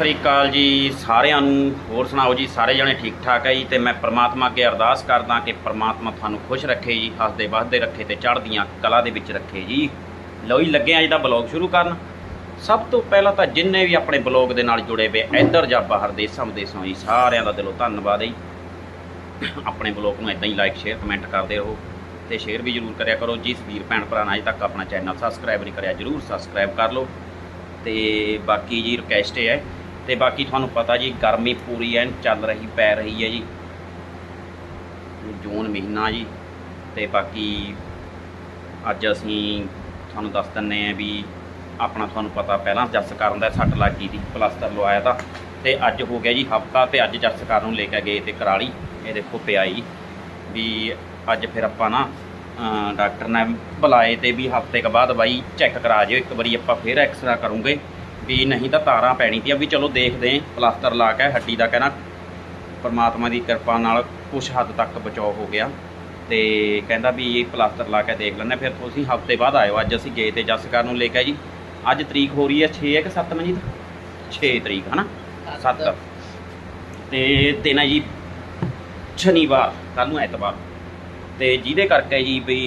ਸ੍ਰੀ ਅਕਾਲ ਜੀ ਸਾਰਿਆਂ ਨੂੰ। ਹੋਰ ਸੁਣਾਓ ਜੀ, ਸਾਰੇ ਜਣੇ ਠੀਕ ਠਾਕ ਹੈ ਜੀ? ਤੇ ਮੈਂ ਪ੍ਰਮਾਤਮਾ ਅੱਗੇ ਅਰਦਾਸ ਕਰਦਾ ਕਿ ਪ੍ਰਮਾਤਮਾ ਤੁਹਾਨੂੰ ਖੁਸ਼ ਰੱਖੇ ਜੀ, ਹੱਸਦੇ ਵੱਸਦੇ ਰੱਖੇ ਤੇ ਚੜ੍ਹਦੀਆਂ ਕਲਾ ਦੇ ਵਿੱਚ ਰੱਖੇ ਜੀ। ਲਓ ਜੀ, ਲੱਗੇ ਆ ਅੱਜ ਦਾ ਬਲੌਗ ਸ਼ੁਰੂ ਕਰਨ। ਸਭ ਤੋਂ ਪਹਿਲਾਂ ਤਾਂ ਜਿੰਨੇ ਵੀ ਆਪਣੇ ਬਲੌਗ ਦੇ ਨਾਲ ਜੁੜੇ ਵੇ ਇੱਧਰ ਜਾਂ ਬਾਹਰ ਦੇਸਾਂ ਵਿਦੇਸਾਂ ਜੀ, ਸਾਰਿਆਂ ਦਾ ਦਿਲੋਂ ਧੰਨਵਾਦ ਹੈ ਜੀ। ਆਪਣੇ ਬਲੌਗ ਨੂੰ ਇਦਾਂ ਹੀ ਲਾਈਕ ਸ਼ੇਅਰ ਕਮੈਂਟ ਕਰਦੇ ਰਹੋ ਤੇ ਸ਼ੇਅਰ ਵੀ ਜਰੂਰ ਕਰਿਆ ਕਰੋ। ਜਿਸ ਵੀਰ ਭੈਣ ਭਰਾ ਨੇ ਅਜੇ ਤੱਕ ਆਪਣਾ ਚੈਨਲ ਸਬਸਕ੍ਰਾਈਬ ਨਹੀਂ ਕਰਿਆ, ਜਰੂਰ ਸਬਸਕ੍ਰਾਈਬ ਕਰ ਲਓ। ਤੇ ਬਾਕੀ ਜੀ ਰਿਕਵੈਸਟ ਇਹ ਹੈ ਤੇ ਬਾਕੀ ਤੁਹਾਨੂੰ ਪਤਾ ਜੀ, ਗਰਮੀ ਪੂਰੀ ਐਨ ਚੱਲ ਰਹੀ, ਪੈ ਰਹੀ ਹੈ ਜੀ। ਜੂਨ ਮਹੀਨਾ ਜੀ, ਤੇ ਬਾਕੀ ਅੱਜ ਅਸੀਂ ਤੁਹਾਨੂੰ ਦੱਸ ਦਿੰਨੇ ਆ ਵੀ ਆਪਣਾ ਤੁਹਾਨੂੰ ਪਤਾ ਪਹਿਲਾਂ ਜੱਸ ਕਰਨ ਦਾ ਸੱਟ ਲੱਗ ਗਈ ਸੀ ਪਲਾਸਟਰ ਲਵਾਇਆ ਤਾਂ। ਤੇ ਅੱਜ ਹੋ ਗਿਆ ਜੀ ਹਫਤਾ ਤੇ ਅੱਜ ਜੱਸ ਕਰਨ ਨੂੰ ਲੈ ਕੇ ਗਏ ਤੇ ਕਰਾਲੀ। ਇਹ ਦੇਖੋ ਪਿਆ ਜੀ, ਵੀ ਅੱਜ ਫਿਰ ਆਪਾਂ ਨਾ ਡਾਕਟਰ ਨੇ ਬੁਲਾਏ ਤੇ ਵੀ ਹਫ਼ਤੇ ਕੁ ਬਾਅਦ ਬਾਈ ਚੈੱਕ ਕਰਾ ਜਿਓ, ਇੱਕ ਵਾਰੀ ਆਪਾਂ ਫਿਰ ਐਕਸਰਾ ਕਰੂੰਗੇ। ਵੀ ਨਹੀਂ ਤਾਂ ਤਾਰਾਂ ਪੈਣੀ ਤੀਆਂ। ਵੀ ਚਲੋ ਦੇਖਦੇ ਆਂ, ਪਲਾਸਟਰ ਲਾ ਕੇ ਹੱਡੀ ਦਾ ਕਹਿਣਾ, ਪਰਮਾਤਮਾ ਦੀ ਕਿਰਪਾ ਨਾਲ ਕੁਝ ਹੱਦ ਤੱਕ ਬਚਾਓ ਹੋ ਗਿਆ। ਤੇ ਕਹਿੰਦਾ ਵੀ ਇਹ ਪਲਾਸਟਰ ਲਾ ਕੇ ਦੇਖ ਲੈਂਦੇ ਹਾਂ। ਫਿਰ ਤੁਸੀਂ ਹਫ਼ਤੇ ਬਾਅਦ ਆਇਓ, ਅੱਜ ਅਸੀਂ ਗਏ ਤੇ ਜਸਕਰ ਨੂੰ ਲੈ ਕੇ ਜੀ। ਅੱਜ ਤਰੀਕ ਹੋ ਰਹੀ ਹੈ 6 ਹੈ ਕਿ 7 ਮਨਜੀਤ? 6 ਤਰੀਕ, ਹਨਾ? 7 ਤੇ ਤੇ ਨਾ ਜੀ, ਸ਼ਨੀਵਾਰ ਕੱਲ ਨੂੰ ਐਤਵਾਰ। ਤੇ ਜਿਹਦੇ ਕਰਕੇ ਜੀ ਵੀ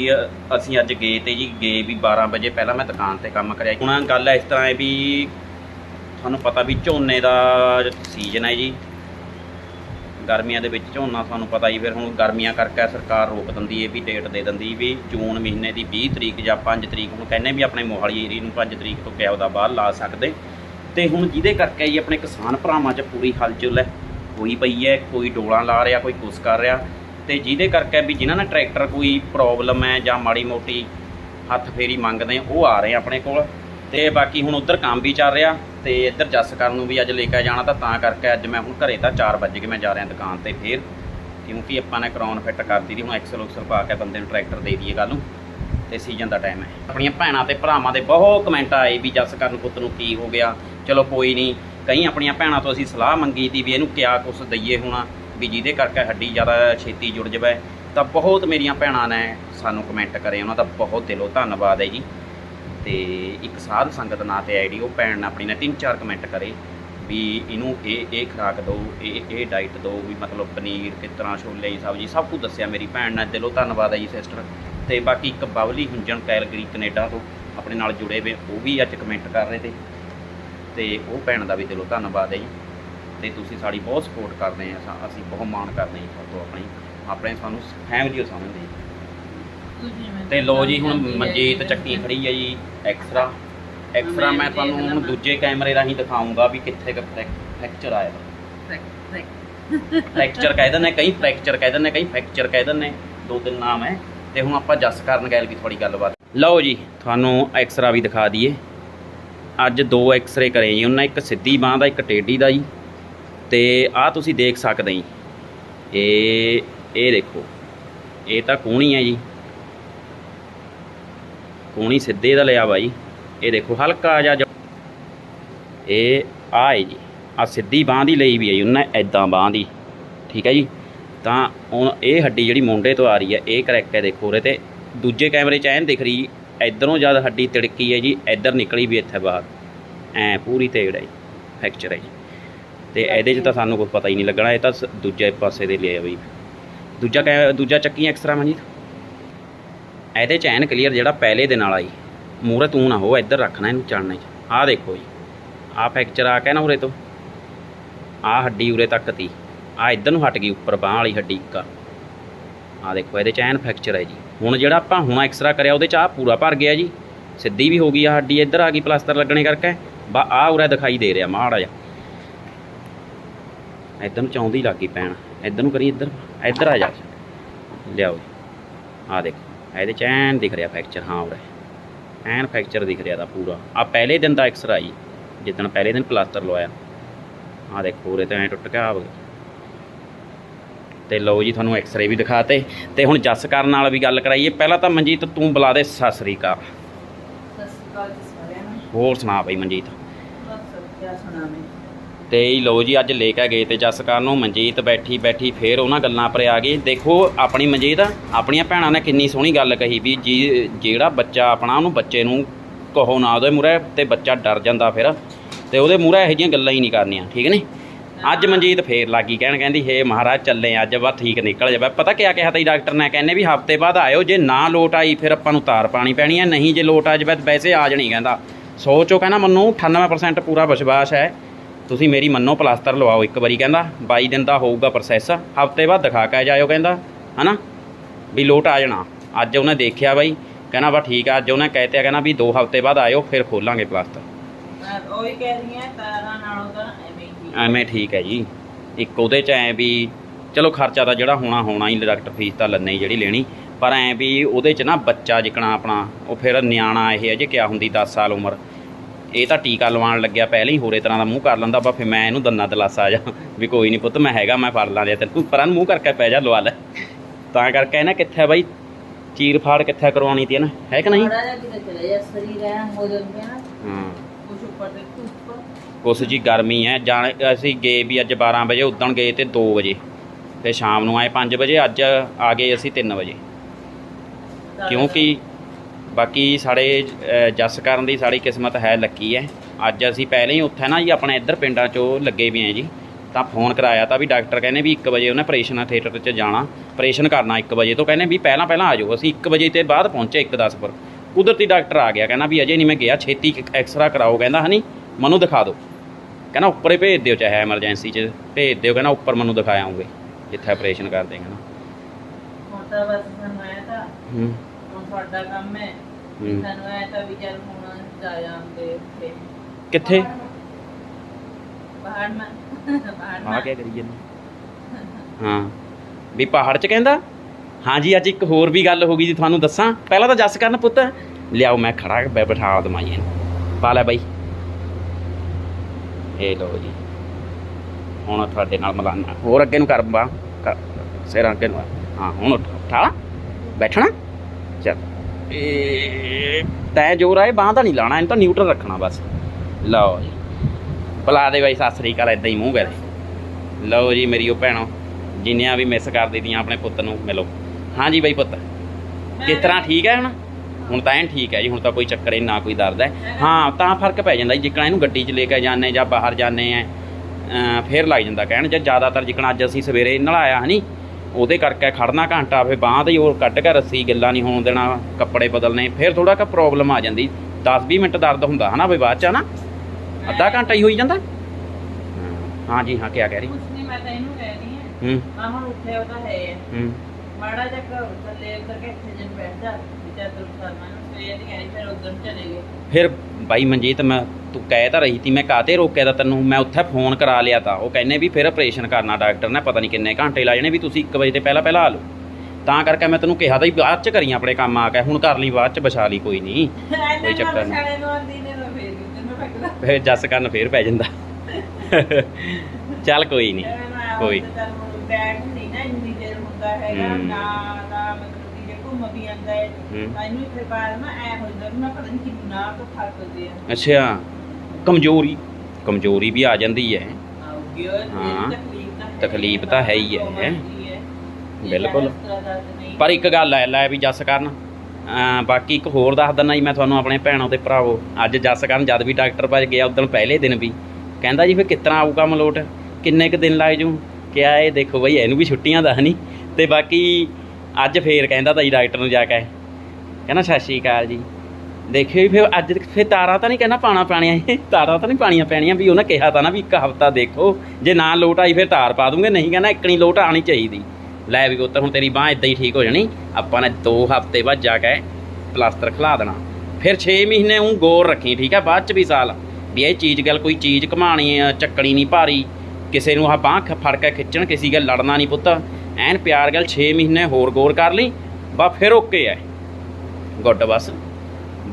ਅਸੀਂ ਅੱਜ ਗਏ ਤੇ ਜੀ ਗਏ ਵੀ 12 ਵਜੇ। ਪਹਿਲਾਂ ਮੈਂ ਦੁਕਾਨ ਤੇ ਕੰਮ ਕਰਿਆ। ਹੁਣ ਗੱਲ ਇਸ ਤਰ੍ਹਾਂ ਹੈ ਵੀ ਤੁਹਾਨੂੰ ਪਤਾ ਵੀ ਝੋਨੇ ਦਾ ਸੀਜ਼ਨ ਹੈ ਜੀ। ਗਰਮੀਆਂ ਦੇ ਵਿੱਚ ਝੋਨਾ ਤੁਹਾਨੂੰ ਪਤਾ ਹੀ, ਫਿਰ ਹੁਣ ਗਰਮੀਆਂ ਕਰਕੇ ਸਰਕਾਰ ਰੋਕ ਦਿੰਦੀ ਹੈ ਵੀ ਡੇਟ ਦੇ ਦਿੰਦੀ ਵੀ ਜੂਨ ਮਹੀਨੇ ਦੀ 20 ਤਰੀਕ ਜਾਂ 5 ਤਰੀਕ ਨੂੰ ਕਹਿੰਦੇ ਵੀ ਆਪਣੇ ਮੋਹਾਲੀ ਏਰੀਏ ਨੂੰ 5 ਤਰੀਕ ਤੋਂ ਕਿਆ ਉਹਦਾ ਬਾਹਰ ਲਾ ਸਕਦੇ। ਤੇ ਹੁਣ ਜਿਹਦੇ ਕਰਕੇ ਜੀ ਆਪਣੇ ਕਿਸਾਨ ਭਰਾਵਾਂ 'ਚ ਪੂਰੀ ਹਲਚਲ ਹੈ। ਹੋਈ ਪਈ ਹੈ, ਕੋਈ ਡੋਲਾਂ ਲਾ ਰਿਹਾ, ਕੋਈ ਕੁਛ ਕਰ ਰਿਹਾ। ਤੇ ਜਿਹਦੇ ਕਰਕੇ ਵੀ ਜਿਨ੍ਹਾਂ ਨੇ ਟਰੈਕਟਰ ਕੋਈ ਪ੍ਰੋਬਲਮ ਹੈ ਜਾਂ ਮਾੜੀ ਮੋਟੀ ਹੱਥ ਫੇਰੀ ਮੰਗਦੇ, ਉਹ ਆ ਰਹੇ ਆਪਣੇ ਕੋਲ। ਤੇ ਬਾਕੀ ਹੁਣ ਉਧਰ ਕੰਮ ਵੀ ਚੱਲ ਰਿਹਾ। ਤੇ ਇੱਧਰ ਜੱਸ ਕਰਨ ਨੂੰ ਵੀ ਅੱਜ ਲੈ ਕੇ ਜਾਣਾ ਤਾਂ ਤਾਂ ਕਰਕੇ ਅੱਜ ਮੈਂ ਹੁਣ ਘਰੇ ਤਾਂ 4 ਵਜੇ ਕੇ ਮੈਂ ਜਾ ਰਿਹਾ ਦੁਕਾਨ ਤੇ ਫੇਰ, ਕਿਉਂਕਿ ਆਪਾਂ ਨੇ ਕਰਾਉਣ ਫਿੱਟ ਕਰਦੀ ਦੀ, ਹੁਣ ਐਕਸਲ ਉਕਸਲ ਪਾ ਕੇ ਬੰਦੇ ਨੂੰ ਟਰੈਕਟਰ ਦੇ ਦਈਏ ਕੱਲ ਨੂੰ, ਤੇ ਸੀਜ਼ਨ ਦਾ ਟਾਈਮ ਹੈ। ਆਪਣੀਆਂ ਭੈਣਾਂ ਤੇ ਭਰਾਵਾਂ ਦੇ ਬਹੁਤ ਕਮੈਂਟ ਆਏ ਵੀ ਜੱਸ ਕਰਨ ਪੁੱਤ ਨੂੰ ਕੀ ਹੋ ਗਿਆ, ਚਲੋ ਕੋਈ ਨਹੀਂ, ਕਈ ਆਪਣੀਆਂ ਭੈਣਾਂ ਤੋਂ ਅਸੀਂ ਸਲਾਹ ਮੰਗੀ ਤੀ ਵੀ ਇਹਨੂੰ ਕਿਆ ਕੁਛ ਦਈਏ ਹੋਣਾ, ਵੀ ਜਿਹਦੇ ਕਰਕੇ ਹੱਡੀ ਜ਼ਿਆਦਾ ਛੇਤੀ ਜੁੜ ਜਾਵੇ, ਤਾਂ ਬਹੁਤ ਮੇਰੀਆਂ ਭੈਣਾਂ ਨੇ ਸਾਨੂੰ ਕਮੈਂਟ ਕਰੇ, ਉਹਨਾਂ ਦਾ ਬਹੁਤ ਦਿਲੋਂ ਧੰਨਵਾਦ ਹੈ ਜੀ। ਤੇ ਇੱਕ ਸਾਧ ਸੰਗਤ ਨਾਂ ਤੇ ਆਈਡੀ, ਉਹ ਭੈਣ ਨੇ ਆਪਣੀ ਨੇ ਤਿੰਨ ਚਾਰ ਕਮੈਂਟ ਕਰੇ ਵੀ ਇਹਨੂੰ ਇਹ ਇਹ ਖੁਰਾਕ ਦਿਓ ਇਹ ਇਹ ਡਾਈਟ ਦਿਓ ਵੀ ਮਤਲਬ ਪਨੀਰ ਕਿਸ ਤਰ੍ਹਾਂ ਛੋਲੇ ਦੀ ਸਬਜ਼ੀ ਸਭ ਕੁਝ ਦੱਸਿਆ ਮੇਰੀ ਭੈਣ ਨੇ, ਦਿਲੋਂ ਧੰਨਵਾਦ ਹੈ ਜੀ ਸਿਸਟਰ ਤੇ ਬਾਕੀ ਇੱਕ ਬਵਲੀ ਹੁੰਜਣ ਕੈਲਗਰੀ ਕੈਨੇਡਾ ਤੋਂ ਆਪਣੇ ਨਾਲ ਜੁੜੇ ਹੋਏ, ਉਹ ਵੀ ਅੱਜ ਕਮੈਂਟ ਕਰ ਰਹੇ ਤੇ ਤੇ ਉਹ ਭੈਣ ਦਾ ਵੀ ਦਿਲੋਂ ਧੰਨਵਾਦ ਹੈ ਜੀ। ਤੇ ਤੁਸੀਂ ਸਾਡੀ ਬਹੁਤ ਸਪੋਰਟ ਕਰਦੇ ਆ ਅਸੀਂ ਬਹੁਤ ਮਾਣ ਕਰਦੇ ਹਾਂ ਜੀ ਤੁਹਾਡੇ ਆਪਣੀ, ਆਪਣੇ ਸਾਨੂੰ ਫੈਮਿਲੀ ਓ ਸਮਝਦੇ ਤੇ ਲੋ ਜੀ ਹੁਣ ਮਨਜੀਤ ਚੱਕੀ ਖੜੀ ਹੈ ਜੀ ਐਕਸਰਾ ਐਕਸਰਾ ਮੈਂ ਤੁਹਾਨੂੰ ਹੁਣ ਦੂਜੇ ਕੈਮਰੇ ਰਾਹੀਂ ਦਿਖਾਉਂਗਾ ਵੀ ਕਿੱਥੇ ਕ ਫ੍ਰੈਕਚਰ ਆਇਆ। ਫ੍ਰੈਕਚਰ ਕਹਿ ਦਿੰਦੇ ਕਈ ਫ੍ਰੈਕਚਰ ਕਹਿ ਦਿੰਦੇ ਕਈ ਫ੍ਰੈਕਚਰ ਕਹਿ ਦਿੰਦੇ ਦੋ ਤਿੰਨ ਨਾਮ ਹੈ ਤੇ ਹੁਣ ਆਪਾਂ ਜੱਸ ਕਰਨ ਗੈਲ ਵੀ ਥੋੜੀ ਗੱਲਬਾਤ। ਲਓ ਜੀ ਤੁਹਾਨੂੰ ਐਕਸਰਾ ਵੀ ਦਿਖਾ ਦਈਏ। ਅੱਜ ਦੋ ਐਕਸਰੇ ਕਰੇ ਜੀ। ਉਹਨਾਂ ਇੱਕ ਸਿੱਧੀ ਬਾਹ ਦਾ ਇੱਕ ਟੇਢੀ ਦਾ ਜੀ। ਤੇ ਆਹ ਤੁਸੀਂ ਦੇਖ ਸਕਦੇ ਜੀ। ਇਹ ਇਹ ਦੇਖੋ। ਇਹ ਤਾਂ ਕੂਣੀ ਹੈ ਜੀ? ਕੂਣੀ ਸਿੱਧੇ ਦਾ ਲਿਆ ਬਾਈ। ਇਹ ਦੇਖੋ ਹਲਕਾ ਜਿਹਾ ਇਹ ਆ ਹੈ ਜੀ। ਆ ਸਿੱਧੀ ਬਾਹ ਦੀ ਲਈ ਵੀ ਹੈ ਜੀ, ਉਹਨਾਂ ਐਦਾਂ ਬਾਹ ਦੀ। ਠੀਕ ਹੈ ਜੀ। ਤਾਂ ਹੁਣ ਇਹ ਹੱਡੀ ਜਿਹੜੀ ਮੁੰਡੇ ਤੋਂ ਆ ਰਹੀ ਹੈ, ਇਹ ਕਰੈਕਟ ਹੈ ਦੇਖੋ ਉਰੇ ਤੇ। ਦੂਜੇ ਕੈਮਰੇ 'ਚ ਐਨ ਦਿਖ ਰਹੀ, ਇਧਰੋਂ ਜਦ ਹੱਡੀ ਤਿੜਕੀ ਹੈ ਜੀ, ਇੱਧਰ ਨਿਕਲੀ ਵੀ ਇੱਥੇ ਬਾਹਰ। ਐ ਪੂਰੀ ਤੇੜ ਹੈ ਜੀ ਫ੍ਰੈਕਚਰ ਹੈ ਜੀ। ਤੇ ਇਹਦੇ 'ਚ ਤਾਂ ਸਾਨੂੰ ਕੁਝ ਪਤਾ ਹੀ ਨਹੀਂ ਲੱਗਣਾ, ਇਹ ਤਾਂ ਸ- ਦੂਜੇ ਪਾਸੇ ਦੇ ਲਿਆ ਬਈ। ਦੂਜਾ ਕੈ ਦੂਜਾ ਚੱਕੀ ਐਕਸਟਰਾ ਮਨਜੀਤ? ਇਹਦੇ ਚ ਐਨ ਕਲੀਅਰ ਜਿਹੜਾ ਪਹਿਲੇ ਦੇ ਨਾਲ ਆਈ। ਮੂਰੇ ਤੂੰ ਨਾ ਹੋ, ਇੱਧਰ ਰੱਖਣਾ ਇਹਨੂੰ ਚੜਨੇ ਚ ਆਹ ਦੇਖੋ ਜੀ ਆਹ ਫ੍ਰੈਕਚਰ ਆ ਕੇ ਨਾ ਉਰੇ ਤੋਂ। ਆਹ ਹੱਡੀ ਉਰੇ ਤੱਕ ਤੀ। ਆਹ ਇੱਧਰ ਨੂੰ ਹਟ ਗਈ, ਉੱਪਰ ਬਾਹ ਵਾਲੀ ਹੱਡੀ ਇੱਕ ਆਹ ਦੇਖੋ, ਇਹਦੇ ਚ ਐਨ ਫ੍ਰੈਕਚਰ ਹੈ ਜੀ। ਹੁਣ ਜਿਹੜਾ ਆਪਾਂ ਹੁਣ ਐਕਸਰਾ ਕਰਿਆ, ਉਹਦੇ ਚ ਆਹ ਪੂਰਾ ਭਰ ਗਿਆ ਜੀ। ਸਿੱਧੀ ਵੀ ਹੋ ਗਈ ਆ ਹੱਡੀ, ਇੱਧਰ ਆ ਗਈ ਪਲਾਸਟਰ ਲੱਗਣੇ ਕਰਕੇ। ਬਾ ਆਹ ਉਰੇ ਦਿਖਾਈ ਦੇ ਰਿਹਾ, ਮਾੜਾ ਜਿਹਾ। ਇੱਧਰ ਨੂੰ ਚਾਉਂਦੀ ਲੱਗ ਗਈ ਪੈਣ। ਇੱਧਰ ਨੂੰ ਕਰੀ ਇੱਧਰ ਇੱਧਰ ਆ ਜਾ। ਲਿਆਓ ਆ ਦੇਖੋ। ਇਹਦੇ ਚ ਐਨ ਦਿਖ ਰਿਹਾ ਫ੍ਰੈਕਚਰ ਹਾਂ ਉਰੇ। ਐਨ ਫ੍ਰੈਕਚਰ ਦਿਖ ਰਿਹਾ ਦਾ ਪੂਰਾ। ਆ ਪਹਿਲੇ ਦਿਨ ਦਾ ਐਕਸਰਾ ਜੀ। ਜਿੱਦਣ ਪਹਿਲੇ ਦਿਨ ਪਲਾਸਟਰ ਲਵਾਇਆ। ਆ ਦੇਖੋ ਉਰੇ ਤੇ ਐ ਟੁੱਟ ਗਿਆ ਆ। ਤੇ ਲਓ ਜੀ ਤੁਹਾਨੂੰ ਐਕਸਰੇ ਵੀ ਦਿਖਾਤੇ। ਤੇ ਹੁਣ ਜੱਸ ਕਰਨ ਨਾਲ ਵੀ ਗੱਲ ਕਰਾਈਏ। ਪਹਿਲਾਂ ਤਾਂ ਮਨਜੀਤ ਤੂੰ ਬੁਲਾ ਦੇ। ਸਤਿ ਸ੍ਰੀ ਅਕਾਲ। ਸਤਿ ਸ਼੍ਰੀ ਅਕਾਲ ਜੀ ਸਾਰਿਆਂ ਨੂੰ। ਹੋਰ ਸੁਣਾ ਬਈ ਮਨਜੀਤ। ਬਸ ਕਿਆ ਸੁਣਾਵੇਂ ਤੇ ਇਹ ਲਓ ਜੀ, ਅੱਜ ਲੈ ਕੇ ਗਏ ਤੇ ਜੱਸ ਕਰਨ ਨੂੰ ਮਨਜੀਤ ਬੈਠੀ ਬੈਠੀ ਫੇਰ ਉਹਨਾਂ ਗੱਲਾਂ ਪਰ ਆ ਗਈ ਦੇਖੋ ਆਪਣੀ ਮਨਜੀਤ, ਆਪਣੀਆਂ ਭੈਣਾਂ ਨੇ ਕਿੰਨੀ ਸੋਹਣੀ ਗੱਲ ਕਹੀ ਵੀ ਜੀ, ਜਿਹੜਾ ਬੱਚਾ ਆਪਣਾ ਉਹਨੂੰ ਬੱਚੇ ਨੂੰ ਕਹੋ ਨਾ ਉਹਦੇ ਮੁਰੇ ਤੇ ਬੱਚਾ ਡਰ ਜਾਂਦਾ ਫਿਰ ਤੇ ਉਹਦੇ ਮੂਹਰੇ ਇਹੋ ਜਿਹੀਆਂ ਗੱਲਾਂ ਹੀ ਨਹੀਂ ਕਰਨੀਆਂ, ਠੀਕ ਨੇ ਅੱਜ ਮਨਜੀਤ ਫੇਰ ਲੱਗੀ ਕਹਿਣ, ਕਹਿੰਦੀ, ਹੇ ਮਹਾਰਾਜ, ਚੱਲੇ ਅੱਜ ਬਸ ਠੀਕ ਨਿਕਲ ਜਾਵੇ। ਪਤਾ ਕਿਆ ਕਿਹਾ ਤਾ ਡਾਕਟਰ ਨੇ? ਕਹਿੰਦੇ ਵੀ ਹਫ਼ਤੇ ਬਾਅਦ ਆਇਓ, ਜੇ ਨਾ ਲੋਟ ਆਈ ਫਿਰ ਆਪਾਂ ਨੂੰ ਤਾਰ ਪਾਣੀ ਪੈਣੀ ਹੈ, ਨਹੀਂ ਜੇ ਲੋਟ ਆ ਜਾਵੇ ਤਾਂ ਵੈਸੇ ਆ ਜਣੀ, ਕਹਿੰਦਾ। ਸੋਚੋ, ਕਹਿੰਦਾ, ਮੈਨੂੰ 98% ਪੂਰਾ ਵਿਸ਼ਵਾਸ ਹੈ ਤੁਸੀਂ ਮੇਰੀ ਮੰਨੋ ਪਲਾਸਟਰ ਲਵਾਓ ਇੱਕ ਵਾਰੀ ਕਹਿੰਦਾ। 22 ਦਿਨ ਦਾ ਹੋਊਗਾ ਪ੍ਰੋਸੈਸ ਹਫ਼ਤੇ ਬਾਅਦ ਦਿਖਾ ਕੇ ਜਾਇਓ ਕਹਿੰਦਾ। ਹਨਾ? ਵੀ ਲੋਟ ਆ ਜਾਣਾ। ਅੱਜ ਉਹਨੇ ਦੇਖਿਆ ਬਾਈ। ਕਹਿੰਦਾ ਬਾ ਠੀਕ ਆ। ਅੱਜ ਉਹਨੇ ਕਹਿਤੇ ਕਹਿੰਦਾ ਵੀ 2 ਹਫ਼ਤੇ ਬਾਅਦ ਆਇਓ ਫਿਰ ਖੋਲਾਂਗੇ ਪਲਾਸਟਰ ਮੈਂ ਉਹੀ ਕਹਿ ਰਹੀ ਹਾਂ ਤਾਰਾਂ ਨਾਲੋਂ ਤਾਂ ਐਵੇਂ ਹੀ ਠੀਕ। ਐਵੇਂ ਠੀਕ ਹੈ ਜੀ। ਇੱਕ ਉਹਦੇ ਚ ਐ ਵੀ ਚਲੋ ਖਰਚਾ ਤਾਂ ਜਿਹੜਾ ਹੋਣਾ ਹੋਣਾ ਹੀ ਡਾਕਟਰ ਫੀਸ ਤਾਂ ਲੈਣੀ ਜਿਹੜੀ ਲੈਣੀ। ਪਰ ਐ ਵੀ ਉਹਦੇ ਚ ਨਾ ਬੱਚਾ ਜਿਕਣਾ ਆਪਣਾ ਉਹ ਫਿਰ ਨਿਆਣਾ ਇਹ ਅਜੇ ਕਿਆ ਹੁੰਦੀ 10 ਸਾਲ ਉਮਰ। ਇਹ ਤਾਂ ਟੀਕਾ ਲਵਾਉਣ ਲੱਗਿਆ ਪਹਿਲਾਂ ਹੀ ਹੋਰੇ ਤਰ੍ਹਾਂ ਦਾ ਮੂੰਹ ਕਰ ਲੈਂਦਾ ਬਾ ਫਿਰ ਮੈਂ ਇਹਨੂੰ ਦੰਨਾ ਦਲਾਸਾ ਜਾ। ਵੀ ਕੋਈ ਨਹੀਂ ਪੁੱਤ ਮੈਂ ਹੈਗਾ ਮੈਂ ਫੜ ਲਾਂ ਦੇ ਤੈਨੂੰ। ਪਰਾਂ ਮੂੰਹ ਕਰਕੇ ਪੈ ਜਾ ਲਵਾ ਲੈ। ਤਾਂ ਕਰਕੇ ਨਾ ਕਿੱਥੇ ਬਾਈ? ਚੀਰ ਫਾੜ ਕਿੱਥੇ ਕਰਵਾਉਣੀ ਤੀ ਨਾ ਹੈ ਕਿ ਨਹੀਂ? ਕੁਛ ਜੀ ਗਰਮੀ ਹੈ ਜਾਣ ਅਸੀਂ ਗਏ ਵੀ ਅੱਜ 12 ਵਜੇ ਉਦਣ ਗਏ ਤੇ 2 ਵਜੇ। ਤੇ ਸ਼ਾਮ ਨੂੰ ਆਏ 5 ਵਜੇ ਅੱਜ ਆ ਗਏ ਅਸੀਂ 3 ਵਜੇ। ਕਿਉਂਕਿ ਬਾਕੀ ਸਾਡੇ ਜਸ ਕਰਨ ਦੀ ਸਾਡੀ ਕਿਸਮਤ ਹੈ ਲੱਕੀ ਹੈ। ਅੱਜ ਅਸੀਂ ਪਹਿਲੇ ਹੀ ਉੱਥੇ ਨਾ ਜੀ ਆਪਣੇ ਇੱਧਰ ਪਿੰਡਾਂ 'ਚੋਂ ਲੱਗੇ ਵੀ ਆ ਜੀ। ਤਾਂ ਫੋਨ ਕਰਾਇਆ ਤਾਂ ਵੀ ਡਾਕਟਰ ਕਹਿੰਦੇ ਵੀ 1 ਵਜੇ ਉਹਨੇ ਆਪਰੇਸ਼ਨ ਥੀਏਟਰ 'ਚ ਜਾਣਾ ਆਪਰੇਸ਼ਨ ਕਰਨਾ 1 ਵਜੇ ਤੋਂ। ਕਹਿੰਦੇ ਵੀ ਪਹਿਲਾਂ ਪਹਿਲਾਂ ਆ ਜਾਓ ਅਸੀਂ 1 ਵਜੇ ਤੇ ਬਾਅਦ ਪਹੁੰਚੇ 1:10 ਪਰ। ਕੁਦਰਤੀ ਡਾਕਟਰ ਆ ਗਿਆ ਕਹਿੰਦਾ ਵੀ ਅਜੇ ਨਹੀਂ ਮੈਂ ਗਿਆ ਛੇਤੀ ਐਕਸਰਾ ਕਰਾਓ ਕਹਿੰਦਾ ਹਨੀ ਮੈਨੂੰ ਦਿਖਾ ਦਿਓ। ਕਹਿੰਦਾ ਉੱਪਰ ਭੇਜ ਦਿਓ ਚਾਹੇ ਐਮਰਜੈਂਸੀ 'ਚ ਭੇਜ ਦਿਓ ਕਹਿੰਦਾ ਉੱਪਰ ਮੈਨੂੰ ਦਿਖਾ ਆਉਂਗੇ ਜਿੱਥੇ ਆਪਰੇਸ਼ਨ ਕਰਦੇ ਕਹਿੰਦਾ। ਹੁਣ ਤਾਂ ਬਸ ਸਾਨੂੰ ਤਾਂ ਹੂੰ। ਹੁਣ ਤੁਹਾਡਾ ਕੰਮ ਹੈ। ਹੂੰ। ਸਾਨੂੰ ਐ ਤਾਂ ਵੀ ਚੱਲ ਹੁਣ ਜਾ ਜਾਂਦੇ ਉੱਥੇ। ਕਿੱਥੇ? ਆ ਨਾ ਕੀ ਕਰੀ ਜਾਂਦਾ? ਹਾਂ। ਵੀ ਪਹਾੜ 'ਚ ਕਹਿੰਦਾ? ਹਾਂਜੀ ਅੱਜ ਇੱਕ ਹੋਰ ਵੀ ਗੱਲ ਹੋ ਗਈ ਜੀ ਤੁਹਾਨੂੰ ਦੱਸਾਂ। ਪਹਿਲਾਂ ਤਾਂ ਜੱਸ ਕਰਨ ਪੁੱਤ। ਲਿਆਓ ਮੈਂ ਖੜਾ ਬੈ ਬਿਠਾ ਦਮਾਈਏ ਨੂੰ ਪਾ ਲੈ ਬਾਈ। ਇਹ ਲਓ ਜੀ। ਹੁਣ ਤੁਹਾਡੇ ਨਾਲ ਮਲਾਨਾ। ਹੋਰ ਅੱਗੇ ਨੂੰ ਕਰ ਬਾ ਸਿਰ ਅੱਗੇ ਨੂੰ ਆ। ਹਾਂ ਹੁਣ ਉੱਠ ਉਠਾ। ਬੈਠਣਾ। ਚੱਲ। ਇਹ ਤੈ ਜੋਰ ਆਏ, ਬਾਂਹ ਤਾਂ ਨਹੀਂ ਲਾਣਾ ਇਹਨੂੰ ਤਾਂ ਨਿਊਟਰਲ ਰੱਖਣਾ ਬਸ। ਲਓ ਜੀ। ਬੁਲਾ ਦੇ ਬਾਈ, ਸਤਿ ਸ੍ਰੀ ਅਕਾਲ ਇਦਾਂ ਹੀ ਮੂੰਹ ਕਰੇ ਲਓ ਜੀ ਮੇਰੀ ਉਹ ਭੈਣੋ, ਜਿੰਨੀਆਂ ਵੀ ਮਿਸ ਕਰ ਦਿੱਤੀਆਂ ਆਪਣੇ ਪੁੱਤ ਨੂੰ, ਮਿਲੋ। ਹਾਂਜੀ ਬਾਈ ਪੁੱਤ। ਕਿਸ ਤਰ੍ਹਾਂ ਠੀਕ ਹੈ ਹੁਣ? ਹੁਣ ਤਾਂ ਐਨ ਠੀਕ ਹੈ ਜੀ, ਹੁਣ ਤਾਂ ਕੋਈ ਚੱਕਰ ਹੀ ਨਾ ਕੋਈ ਦਰਦ ਹੈ। ਹਾਂ, ਤਾਂ ਫ਼ਰਕ ਪੈ ਜਾਂਦਾ ਜੀ, ਜਿੱਕਣਾ ਇਹਨੂੰ ਗੱਡੀ 'ਚ ਲੈ ਕੇ ਜਾਂਦੇ ਜਾਂ ਬਾਹਰ ਜਾਂਦੇ ਆ ਅਮ ਫੇਰ ਲੱਗ ਜਾਂਦਾ ਕਹਿਣ, ਜੇ ਜ਼ਿਆਦਾਤਰ ਜਿੱਕਣਾ ਅੱਜ ਅਸੀਂ ਸਵੇਰੇ ਨਲਾਇਆ ਹਨੀ? ਉਹਦੇ ਕਰਕੇ ਖੜਨਾ ਘੰਟਾ ਫੇ ਬਾਂਹ ਤੇ ਉਹ ਕੱਢ ਕੇ ਰੱਸੀ ਗਿੱਲਾ ਨਹੀਂ ਹੋਣ ਦੇਣਾ ਕੱਪੜੇ ਬਦਲਨੇ ਫੇਰ ਥੋੜਾ ਕੁ ਪ੍ਰੋਬਲਮ ਆ ਜਾਂਦੀ। 10-20 ਮਿੰਟ ਦਰਦ ਹੁੰਦਾ ਹਨਾ ਬਈ ਬਾਅਦ ਚ ਹਨਾ? ਅੱਧਾ ਘੰਟਾ ਹੀ ਹੋਈ ਜਾਂਦਾ? ਹਾਂ ਜੀ ਹਾਂ ਕਿਆ ਕਹਿ ਰਹੀ? ਕੁਛ ਨਹੀਂ ਮੈਂ ਤਾਂ ਇਹਨੂੰ ਕਹਿ ਰਹੀ ਹਾਂ। ਹੂੰ। ਆ ਹੁਣ ਉੱਠਿਆ ਉਹਦਾ ਹੈ ਹੂੰ ਮਾੜਾ ਜਿਹਾ ਘਰ ਥੱਲੇ ਉਤਰ ਕੇ ਇੱਥੇ ਜਨ ਬੈਠ ਜਾ ਵਿਚਾਰ ਦਰ ਕਰਨਾ ਨੂੰ ਸਵੇਰ ਦੀ ਕਹਿੰਦੀ ਫਿਰ ਉਧਰ ਚਲੇ ਗਏ। ਫਿਰ ਬਾਈ ਮਨਜੀਤ ਮੈਂ ਤੂੰ ਕਹਿ ਤਾਂ ਰਹੀ ਤੀ ਮੈਂ ਕਾਤੇ ਰੋਕਿਆ ਤਾਂ ਤੈਨੂੰ? ਮੈਂ ਉੱਥੇ ਫੋਨ ਕਰਾ ਲਿਆ ਤਾਂ। ਉਹ ਕਹਿੰਦੇ ਵੀ ਫਿਰ ਆਪਰੇਸ਼ਨ ਕਰਨਾ ਡਾਕਟਰ ਨੇ, ਪਤਾ ਨਹੀਂ ਕਿੰਨੇ ਘੰਟੇ ਲਾ ਜਾਣੇ ਵੀ ਤੁਸੀਂ 1 ਵਜੇ ਤੇ ਪਹਿਲਾਂ ਪਹਿਲਾਂ ਆ ਲਓ। ਤਾਂ ਕਰਕੇ ਮੈਂ ਤੈਨੂੰ ਕਿਹਾ ਤਾਂ ਵੀ ਬਾਅਦ ਚ ਕਰੀ ਆਪਣੇ ਕੰਮ ਆ ਕੇ, ਹੁਣ ਕਰ ਲਈ, ਬਾਅਦ ਚ ਬਚਾ ਲਈ, ਕੋਈ ਨਹੀਂ ਕੋਈ ਚੱਕਰ ਨਹੀਂ। ਫਿਰ ਜੱਸ ਕਰਨ ਫੇਰ ਪੈ ਜਾਂਦਾ। ਚੱਲ ਕੋਈ ਨਹੀਂ ਕੋਈ। ਬੈਠ ਨਹੀਂ ਨਾ। ਇੰਨੀ ਦੇਰ ਹੁੰਦਾ ਹੈਗਾ ਨਾ ਨਾ ਮਤਲਬ ਕਿ ਜੇ ਘੁੰਮ ਵੀ ਆਂਦਾ ਹੈ। ਮੈਨੂੰ ਫਿਰ ਬਾਅਦ ਨਾ ਐ ਹੋ। ਜਾਂਦਾ ਮੈਂ ਪਤਾ ਨਹੀਂ ਕਿੰਨਾ ਕੁ ਥੱਕਦੇ ਆ ਅੱਛਾ। ਕਮਜ਼ੋਰੀ। ਕਮਜ਼ੋਰੀ ਵੀ ਆ ਜਾਂਦੀ ਹੈ। ਹਾਂ। ਤਕਲੀਫ ਤਾਂ ਹੈ ਹੀ ਹੈ। ਬਿਲਕੁਲ। ਪਰ ਇੱਕ ਗੱਲ ਹੈ ਲੈ ਵੀ ਜੱਸ ਕਰਨ। ਬਾਕੀ ਇੱਕ ਹੋਰ ਦੱਸ ਦਿੰਦਾ ਜੀ, ਮੈਂ ਤੁਹਾਨੂੰ ਆਪਣੇ ਭੈਣਾਂ ਤੇ ਭਰਾਵੋ। ਅੱਜ ਜੱਸ ਕਰਨ ਜਦ ਵੀ ਡਾਕਟਰ ਪਾਸ ਗਿਆ, ਉਦੋਂ ਪਹਿਲੇ ਦਿਨ ਵੀ। ਕਹਿੰਦਾ ਜੀ, ਫਿਰ ਕਿਤਨਾ ਆਊਗਾ ਮਲੋਟ? ਕਿੰਨੇ ਕੁ ਦਿਨ ਲੱਗ ਜੂ? ਕਿਹਾ ਇਹ ਦੇਖੋ ਬਈ, ਇਹਨੂੰ ਵੀ ਛੁੱਟੀਆਂ ਦਾ ਨਹੀਂ। ਤੇ ਬਾਕੀ ਅੱਜ ਫੇਰ ਕਹਿੰਦਾ ਤਾਂ ਜੀ, ਡਾਕਟਰ ਨੂੰ ਜਾ ਕੇ। ਕਹਿੰਦਾ, ਸਤਿ ਸ਼੍ਰੀ ਅਕਾਲ ਜੀ। ਦੇਖਿਓ ਫਿਰ ਅੱਜ ਫਿਰ ਤਾਰਾਂ ਤਾਂ ਨਹੀਂ ਕਹਿੰਦਾ ਪਾਣਾ ਪੈਣੀਆਂ ਇਹ ਤਾਰਾਂ ਤਾਂ ਨਹੀਂ ਪਾਣੀਆਂ ਪੈਣੀਆਂ ਵੀ ਉਹਨੇ ਕਿਹਾ ਤਾਂ ਨਾ ਵੀ ਇੱਕ ਹਫਤਾ ਦੇਖੋ। ਜੇ ਨਾ ਲੋਟ ਆਈ ਫਿਰ ਤਾਰ ਪਾ ਦੂੰਗੇ, ਨਹੀਂ ਕਹਿੰਦਾ ਇੱਕਣੀ ਲੋਟ ਆਣੀ ਚਾਹੀਦੀ। ਲੈ ਵੀ ਉੱਤਰ ਹੁਣ ਤੇਰੀ ਬਾਹ ਇਦਾਂ ਹੀ ਠੀਕ ਹੋ ਜਾਣੀ। ਆਪਾਂ ਨੇ 2 ਹਫ਼ਤੇ ਬਾਅਦ ਜਾ ਕੇ ਪਲਾਸਟਰ ਖਲਾ ਦੇਣਾ। ਫਿਰ 6 ਮਹੀਨੇ ਉਹ ਗੌਰ ਰੱਖੀ, ਠੀਕ ਆ? ਬਾਅਦ ਚ ਵੀ ਸਾਲ। ਵੀ ਇਹ ਚੀਜ਼ ਗੱਲ ਕੋਈ ਚੀਜ਼ ਘਮਾਣੀ ਚੱਕਣੀ ਨਹੀਂ ਭਾਰੀ। ਕਿਸੇ ਨੂੰ ਆਹ ਬਾਹ ਫੜ ਕੇ ਖਿੱਚਣ, ਕਿਸੇ ਗੱਲ ਲੜਨਾ ਨਹੀਂ ਪੁੱਤ। ਐਨ ਪਿਆਰ ਗੱਲ 6 ਮਹੀਨੇ ਹੋਰ ਗੌਰ ਕਰ ਲਈ ਬਾ ਫਿਰ ਓਕੇ ਐ ਗੁੱਡ ਬਸ।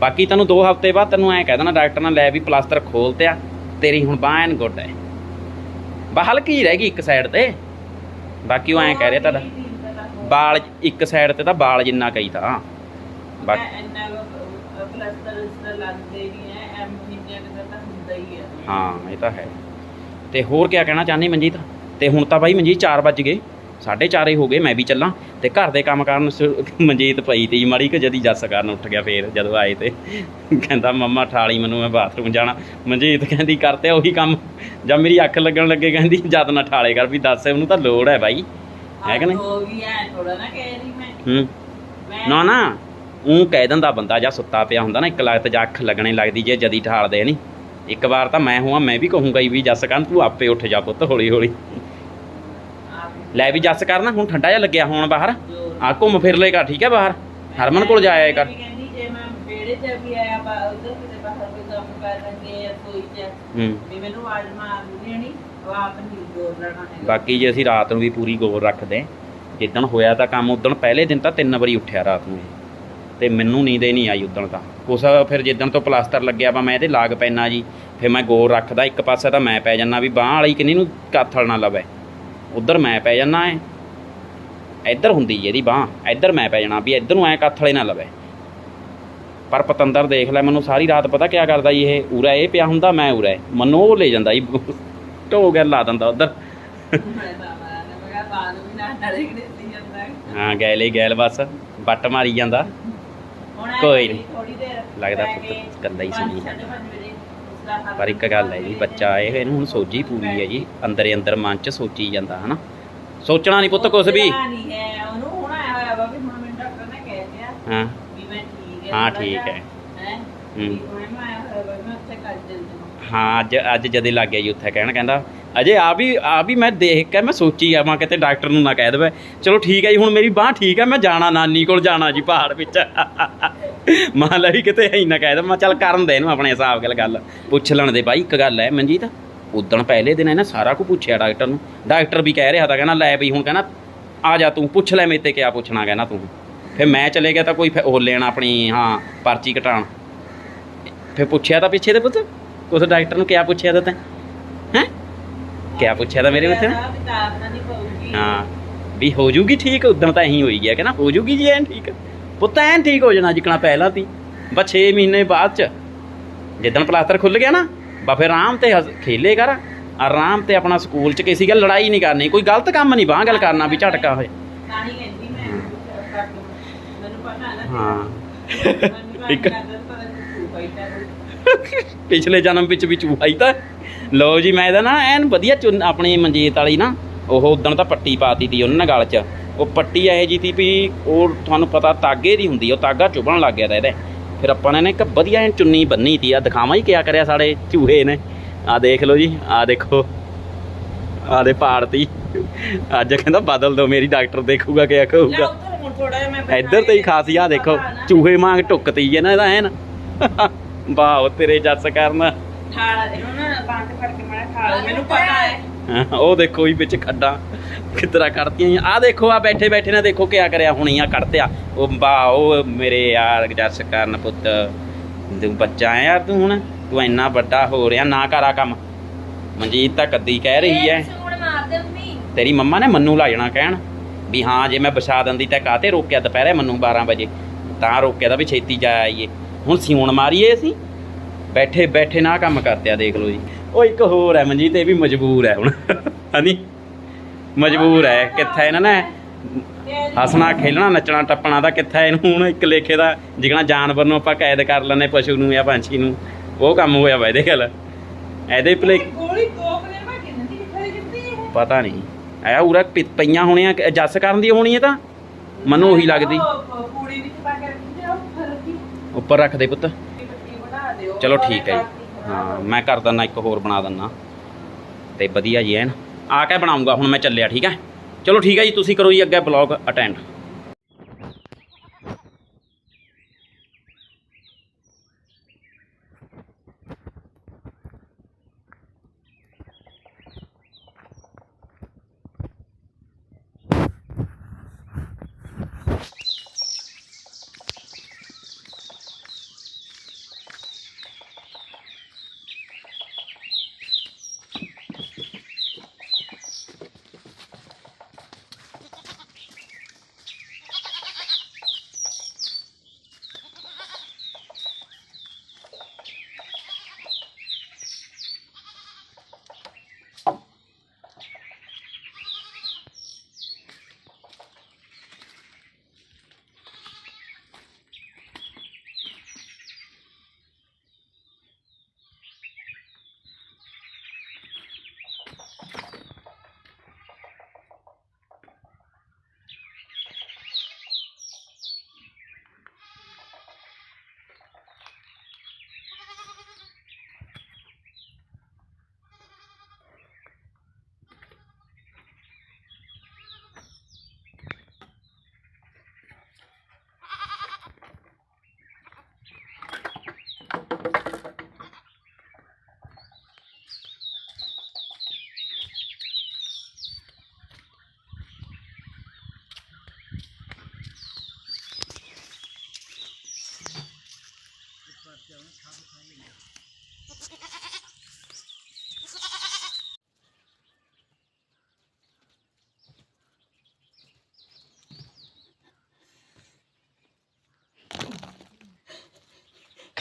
ਬਾਕੀ ਤੈਨੂੰ 2 ਹਫ਼ਤੇ ਬਾਅਦ ਤੈਨੂੰ ਐਂ ਕਹਿ ਦੇਣਾ ਡਾਕਟਰ ਨੇ ਲੈ ਵੀ ਪਲਾਸਟਰ ਖੋਲ ਤਿਆ ਤੇਰੀ ਹੁਣ ਬਾਹ ਐਨ ਗੁੱਡ ਐ। ਬਾ ਹਲਕੀ ਹੀ ਰਹਿ ਗਈ ਇੱਕ ਸਾਈਡ ਤੇ। ਬਾਕੀ ਉਹ ਐਂ ਕਹਿ ਰਿਹਾ ਤੁਹਾਡਾ ਬਾਲ ਇੱਕ ਸਾਈਡ ਤੇ ਤਾਂ ਬਾਲ ਜਿੰਨਾ ਕਈ ਤਾਂ। ਬਾਕੀ ਬਾਕੀ ਇੰਨਾ ਪਲਸਤਰ ਇਸ ਲੱਗਦੇ ਨਹੀਂ ਹੈ ਐਮ ਮਹੀਨਿਆਂ ਦਾ ਤਾਂ ਹੁੰਦਾ ਹੀ ਹੈ ਹਾਂ ਇਹ ਤਾਂ ਹੈ। ਤੇ ਹੋਰ ਕੀ ਕਹਿਣਾ ਚਾਹੁੰਦੀ ਮਨਜੀਤ? ਤੇ ਹੁਣ ਤਾਂ ਬਾਈ ਮਨਜੀਤ 4 ਵੱਜ ਗਏ। 4:30 ਹੋ ਗਏ ਮੈਂ ਵੀ ਚੱਲਾਂ। ਤੇ ਘਰ ਦੇ ਕੰਮ ਕਰਨ ਮਨਜੀਤ ਪਈ ਤੀ ਮਾੜੀ ਕਿ ਜਦੀ ਜੱਸ ਕਰਨ ਉੱਠ ਗਿਆ ਫੇਰ ਜਦੋਂ ਆਏ ਤੇ। ਕਹਿੰਦਾ ਮੰਮਾ ਠਾਲੀ ਮੈਨੂੰ ਮੈਂ ਬਾਥਰੂਮ ਜਾਣਾ। ਮਨਜੀਤ ਕਹਿੰਦੀ ਕਰਤੇ ਉਹੀ ਕੰਮ। ਜਦ ਮੇਰੀ ਅੱਖ ਲੱਗਣ ਲੱਗੇ ਕਹਿੰਦੀ ਜਦ ਨਾ ਠਾਲੇ ਕਰ ਵੀ ਦੱਸ ਉਹਨੂੰ ਤਾਂ ਲੋੜ ਹੈ ਬਾਈ। ਹੈ ਕਿ ਨਹੀਂ? ਹੋ ਗਈ ਐ ਥੋੜਾ ਨਾ ਕਹਿ ਰਹੀ ਮੈਂ। ਹੂੰ। ਨਾ ਨਾ ਉਹ ਕਹਿ ਦਿੰਦਾ ਬੰਦਾ ਜਾਂ ਸੁੱਤਾ ਪਿਆ ਹੁੰਦਾ ਨਾ ਇੱਕ ਲਗਤ ਜਾਂ ਅੱਖ ਲੱਗਣੇ ਲੱਗਦੀ ਜੇ ਜਦੀ ਠਾਲਦੇ ਨਹੀਂ ਇੱਕ ਵਾਰ ਤਾਂ ਮੈਂ ਹੋਵਾਂ ਮੈਂ ਵੀ ਕਹੂੰਗਾ ਹੀ ਵੀ ਜੱਸ ਕਰਨ ਤੂੰ ਆਪੇ ਉੱਠ ਜਾ ਪੁੱਤ ਹੌਲੀ ਹੌਲੀ ਲੈ ਵੀ ਜੱਸ ਕਰਨਾ ਹੁਣ ਠੰਡਾ ਜਿਹਾ ਲੱਗਿਆ ਹੁਣ ਬਾਹਰ। ਆ ਘੁੰਮ ਫਿਰ ਲੇਗਾ ਠੀਕ ਹੈ ਬਾਹਰ। ਹਰਮਨ ਕੋਲ ਜਾ ਆਇਆ ਕਰ। ਮੈਂ ਵੀ ਕਹਿੰਦੀ ਜੇ ਮੈਂ ਵਿਹੜੇ 'ਚ ਵੀ ਆਇਆ ਬਾ ਉਧਰ ਕਿਤੇ ਬਾਹਰ ਕੋਈ ਕੰਮ ਕਰ ਲੱਗੇ ਜਾਂ ਕੋਈ ਚ ਹੂੰ। ਵੀ ਮੈਨੂੰ ਆਵਾਜ਼ ਮਾਰਨੀ ਨਹੀਂ ਉਹ ਆਪ ਨਹੀਂ ਜ਼ੋਰ ਲੈਣਾ ਹੈਗਾ। ਬਾਕੀ ਜੇ ਅਸੀਂ ਰਾਤ ਨੂੰ ਵੀ ਪੂਰੀ ਗੌਰ ਰੱਖਦੇ ਜਿੱਦਣ ਹੋਇਆ ਤਾਂ ਕੰਮ ਉਦਣ ਪਹਿਲੇ ਦਿਨ ਤਾਂ ਤਿੰਨ ਵਾਰੀ ਉੱਠਿਆ ਰਾਤ ਨੂੰ। ਤੇ ਮੈਨੂੰ ਨੀਂਦ ਹੀ ਨਹੀਂ ਆਈ ਉਦਣ ਤਾਂ। ਕੁਛ ਫਿਰ ਜਿੱਦਣ ਤੋਂ ਪਲਾਸਟਰ ਲੱਗਿਆ ਵਾ ਮੈਂ ਇਹਦੇ ਲਾਗ ਪੈਣਾ ਜੀ। ਫਿਰ ਮੈਂ ਗੌਰ ਰੱਖਦਾ ਇੱਕ ਪਾਸੇ ਤਾਂ ਮੈਂ ਪੈ ਜਾਣਾ ਵੀ ਬਾਹ ਵਾਲੀ ਕਿੰਨੀ ਨੂੰ ਕਾਥਲ ਨਾ ਲਵੇ। ਉਧਰ ਮੈਂ ਪੈ ਜਾਣਾ ਐ। ਇੱਧਰ ਹੁੰਦੀ ਜੀ ਇਹਦੀ ਬਾਹ ਇੱਧਰ ਮੈਂ ਪੈ ਜਾਣਾ ਵੀ ਇੱਧਰ ਨੂੰ ਐ ਕਾਥਲੇ ਨਾ ਲਵੇ। ਪਰ ਪਤੰਦਰ ਦੇਖ ਲੈ ਮੈਨੂੰ ਸਾਰੀ ਰਾਤ ਪਤਾ ਕਿਆ ਕਰਦਾ ਜੀ ਇਹ? ਉਰਾ ਇਹ ਪਿਆ ਹੁੰਦਾ ਮੈਂ ਉਰਾ। ਮੈਨੂੰ ਉਹ ਲੈ ਜਾਂਦਾ ਜੀ ਢੋ ਗਿਆ ਲਾ ਦਿੰਦਾ ਉਧਰ। ਕਿਤੇ ਜਾਂਦਾ ਹਾਂ ਗੈਲੇ ਗੈਲ ਬਸ। ਬੱਟ ਮਾਰੀ ਜਾਂਦਾ। ਕੋਈ ਕਰੀ ਨੀ। ਥੋੜੀ ਦੇਰ ਲੱਗਦਾ ਪੁੱਤ ਕੇ ਇਕੱਲਾ ਹੀ ਸੁਣੀ ਪਰ ਇੱਕ ਗੱਲ ਹੈ ਜੀ ਬੱਚਾ ਇਹ ਇਹਨੂੰ ਹੁਣ ਸੋਝੀ ਪੂਰੀ ਹੈ ਜੀ ਅੰਦਰੇ ਅੰਦਰ ਮਨ ਚ ਸੋਚੀ ਜਾਂਦਾ ਹਨਾ? ਸੋਚਣਾ ਨਹੀਂ ਪੁੱਤ ਕੁਛ ਵੀ। ਨਹੀਂ ਹੈ ਉਹਨੂੰ ਹੁਣ ਆਇਆ ਹੋਇਆ ਵਾ ਵੀ ਹੁਣ ਮੈਨੂੰ ਡਾਕਟਰ ਨੇ ਕਹਿ ਦਿਆ ਹਾਂ। ਵੀ ਮੈਂ ਠੀਕ ਹੈ ਹਾਂ, ਥੋੜ੍ਹਾ ਠੀਕ ਜਿਹਾ, ਹੈ। ਹੈਂ? ਹੂੰ। ਵੀ ਹੁਣ ਮੈਂ ਆਇਆ ਹੋਇਆ ਵਾ ਵੀ ਮੈਂ ਉੱਥੇ ਕਰ ਦਿੰਦਾ ਹਾਂ ਅੱਜ ਅੱਜ ਜਦੇ ਲੱਗ ਗਿਆ ਜੀ ਉੱਥੇ ਕਹਿਣ ਕਹਿੰਦਾ ਅਜੇ ਆ ਵੀ ਆ ਵੀ ਮੈਂ ਦੇਖ ਕੇ ਮੈਂ ਸੋਚੀ ਆਵਾਂ ਕਿਤੇ ਡਾਕਟਰ ਨੂੰ ਨਾ ਕਹਿ ਦੇਵੇ। ਚਲੋ ਠੀਕ ਹੈ ਜੀ, ਹੁਣ ਮੇਰੀ ਬਾਹ ਠੀਕ ਹੈ, ਮੈਂ ਜਾਣਾ ਨਾਨੀ ਕੋਲ, ਜਾਣਾ ਜੀ ਪਹਾੜ ਵਿੱਚ। ਮਾਂ ਲਈ ਕਿਤੇ ਹੈ ਨਾ ਕਹਿ ਦੇ ਮੈਂ ਚੱਲ ਕਰਨ ਦੇ ਇਹਨੂੰ ਆਪਣੇ ਹਿਸਾਬ ਨਾਲ ਗੱਲ। ਪੁੱਛ ਲੈਣ ਦੇ ਬਾਈ, ਇੱਕ ਗੱਲ ਹੈ ਮਨਜੀਤ, ਉਦਣ ਪਹਿਲੇ ਦਿਨ ਇਹਨੇ ਸਾਰਾ ਕੁਝ ਪੁੱਛਿਆ ਡਾਕਟਰ ਨੂੰ। ਡਾਕਟਰ ਵੀ ਕਹਿ ਰਿਹਾ ਤਾਂ ਕਹਿੰਦਾ, ਲੈ ਬਈ ਹੁਣ ਕਹਿੰਦਾ, ਆ ਜਾ ਤੂੰ, ਪੁੱਛ ਲੈ ਮੇਰੇ ਤੇ ਕਿਆ ਪੁੱਛਣਾ ਕਹਿੰਦਾ ਤੂੰ। ਫਿਰ ਮੈਂ ਚਲੇ ਗਿਆ ਤਾਂ ਕੋਈ ਉਹ ਲੈਣ ਆਪਣੀ, ਹਾਂ, ਪਰਚੀ ਕਟਾਣ ਫਿਰ ਪੁੱਛਿਆ ਤਾਂ ਪਿੱਛੇ ਦੇ ਪੁੱਤ, ਉਸ ਡਾਕਟਰ ਨੂੰ ਕਿਆ ਪੁੱਛਿਆ ਤਾਂ ਤੈਂ? ਹੈ? ਕਿਆ ਪੁੱਛਿਆ ਤਾਂ ਮੇਰੇ ਪਊਗੀ। ਹਾਂ ਵੀ ਹੋ ਜੂਗੀ ਠੀਕ ਉਦੋਂ ਤਾਂ ਇਹੀ ਹੋਈ ਗਿਆ ਕਿ ਨਾ ਹੋ ਜੂਗੀ ਜੀ ਐਨ ਠੀਕ। ਪੁੱਤ ਐਨ ਠੀਕ ਹੋ ਜਾਣਾ ਜਿਕਣਾ ਪਹਿਲਾਂ ਤੀ ਬਸ 6 ਮਹੀਨੇ ਬਾਅਦ ਚ ਜਿੱਦਣ ਪਲਾਸਟਰ ਖੁੱਲ ਗਿਆ ਨਾ ਬਾ ਫਿਰ ਆਰਾਮ ਤੇ ਖੇਲੇ ਕਰ ਆਰਾਮ ਤੇ ਆਪਣਾ ਸਕੂਲ ਚ ਕਿਸੇ ਗੱਲ ਲੜਾਈ ਨਹੀਂ ਕਰਨੀ ਕੋਈ ਗਲਤ ਕੰਮ ਨਹੀਂ ਬਾਹ ਗੱਲ ਕਰਨਾ ਵੀ ਝਟਕਾ ਹੋਏ। ਹੀ। ਇੱਕ ਪਿਛਲੇ ਜਨਮ ਵਿੱਚ ਵੀ ਚੂਹਾ ਹੀ ਤਾਂ। ਲਓ ਜੀ ਮੈਂ ਇਹਦਾ ਨਾ ਐਨ ਵਧੀਆ ਚੁੰਨ ਆਪਣੀ ਮਨਜੀਤ ਵਾਲੀ ਨਾ ਉਹ ਉਦਣ ਤਾਂ ਪੱਟੀ ਪਾਤੀ ਤੀ ਉਹਨਾਂ ਗਲ 'ਚ। ਉਹ ਪੱਟੀ ਇਹੋ ਜੀ ਤੀ ਵੀ ਉਹ ਤੁਹਾਨੂੰ ਪਤਾ ਤਾਗੇ ਦੀ ਹੁੰਦੀ ਉਹ ਤਾਗਾ ਚੁਭਣ ਲੱਗ ਗਿਆ ਤਾ ਇਹਦੇ। ਫਿਰ ਆਪਾਂ ਨੇ ਨਾ ਇੱਕ ਵਧੀਆ ਐਨ ਚੁੰਨੀ ਬੰਨੀ ਤੀ ਆ ਦਿਖਾਵਾਂ ਹੀ ਕਿਆ ਕਰਿਆ ਸਾਡੇ ਚੂਹੇ ਨੇ। ਆ ਦੇਖ ਲਓ ਜੀ ਆ ਦੇਖੋ ਆ ਦੇ ਪਾੜਤੀ ਅੱਜ ਕਹਿੰਦਾ ਬਦਲ ਦਿਓ ਮੇਰੀ ਡਾਕਟਰ ਦੇਖੂਗਾ ਕਿਆ ਕਹੂਗਾ। ਇੱਧਰ ਤੇ ਹੀ ਖਾਸੀ ਆ ਦੇਖੋ ਚੂਹੇ ਵਾਂਗ ਟੁੱਕਤੀ ਜੇ ਨਾ ਇਹਦਾ ਐਨ। ਵਾਹ ਤੇਰੇ ਜੱਸ ਕਰਨ। ਠਾਲਾ ਇਹਨੂੰ ਨਾ ਬਾਂਹ ਤੇ ਫੜ ਕੇ ਮਾਰਾ ਠਾਲਾ ਮੈਨੂੰ ਪਤਾ ਹੈ। ਹਾਂ, ਉਹ ਦੇਖੋ ਹੀ ਵਿੱਚ ਖੱਡਾਂ ਕਿਤਰਾ ਕੱਢਤੀਆਂ ਆ ਦੇਖੋ ਆ ਬੈਠੇ ਬੈਠੇ ਨਾ ਦੇਖੋ ਕਿਆ ਕਰਿਆ ਹੁਣੀ ਆ ਕੱਢਤਿਆ। ਉਹ ਵਾਹ ਉਹ ਮੇਰੇ ਯਾਰ ਜੱਸ ਕਰਨ ਪੁੱਤ ਤੂੰ ਬੱਚਾ ਹੈ ਯਾਰ ਤੂੰ ਹੁਣ? ਤੂੰ ਇੰਨਾ ਵੱਡਾ ਹੋ ਰਿਹਾ ਨਾ ਕਰਾ ਕੰਮ। ਮਨਜੀਤ ਤਾਂ ਕੱਦੀ ਕਹਿ ਰਹੀ ਹੈ। ਮੰਮੀ। ਤੇਰੀ ਮੰਮਾ ਨੇ ਮੰਨੂ ਲਾ ਜਾਣਾ ਕਹਿਣ ਵੀ ਹਾਂ ਜੇ ਮੈਂ ਵਿਛਾ ਦਿੰਦੀ ਤਾਂ ਕਾਤੇ ਰੋਕਿਆ ਦੁਪਹਿਰੇ ਮੰਨੂ 12 ਵਜੇ? ਤਾਂ ਰੋਕਿਆ ਤਾਂ ਵੀ ਛੇਤੀ ਜਾ ਆਈਏ। ਹੁਣ ਸਿਉਣ ਮਾਰੀਏ ਅਸੀਂ? ਬੈਠੇ ਬੈਠੇ ਨਾ ਕੰਮ ਕਰਦੇ ਆ ਦੇਖ ਲਓ ਜੀ ਉਹ ਇੱਕ ਹੋਰ ਹੈ ਮਨਜੀਤ ਇਹ ਵੀ ਮਜਬੂਰ ਹੈ ਹੁਣ ਹਾਂਜੀ ਮਜਬੂਰ ਹੈ ਕਿੱਥੇ ਇਹਨਾਂ ਨੇ ਹੱਸਣਾ ਖੇਲਣਾ ਨੱਚਣਾ ਟੱਪਣਾ ਦਾ ਕਿੱਥੇ ਇਹਨੂੰ ਹੁਣ ਇੱਕ ਲੇਖੇ ਦਾ ਜਿਗਣਾ ਜਾਨਵਰ ਨੂੰ ਆਪਾਂ ਕੈਦ ਕਰ ਲੈਂਦੇ ਪਸ਼ੂ ਨੂੰ ਜਾਂ ਪੰਛੀ ਨੂੰ ਉਹ ਕੰਮ ਹੋਇਆ ਵਾ ਇਹਦੇ ਗੱਲ ਇਹਦੇ ਭਲੇ ਹੈ ਪਤਾ ਨਹੀਂ ਐ ਉਰਾ ਪਈਆਂ ਹੋਣੀਆਂ ਜੱਸ ਕਰਨ ਦੀ ਹੋਣੀ ਹੈ ਤਾਂ ਮੈਨੂੰ ਉਹੀ ਲੱਗਦੀ ਪੂੜੀ ਵਿੱਚ ਪਾ ਕੇ ਉੱਪਰ ਰੱਖ ਦੇ ਪੁੱਤ ਦਿਓ। ਚਲੋ ਠੀਕ ਹੈ ਜੀ। ਹਾਂ ਮੈਂ ਕਰ ਦਿੰਦਾ ਇੱਕ ਹੋਰ ਬਣਾ ਦਿੰਦਾ ਤੇ ਵਧੀਆ ਜੀ ਐਨ। ਆ ਕੇ ਬਣਾਉਂਗਾ ਹੁਣ ਮੈਂ ਚੱਲਿਆ ਠੀਕ ਹੈ? ਚਲੋ ਠੀਕ ਹੈ ਜੀ ਤੁਸੀਂ ਕਰੋ ਜੀ ਅੱਗੇ ਬਲੌਗ ਅਟੈਂਡ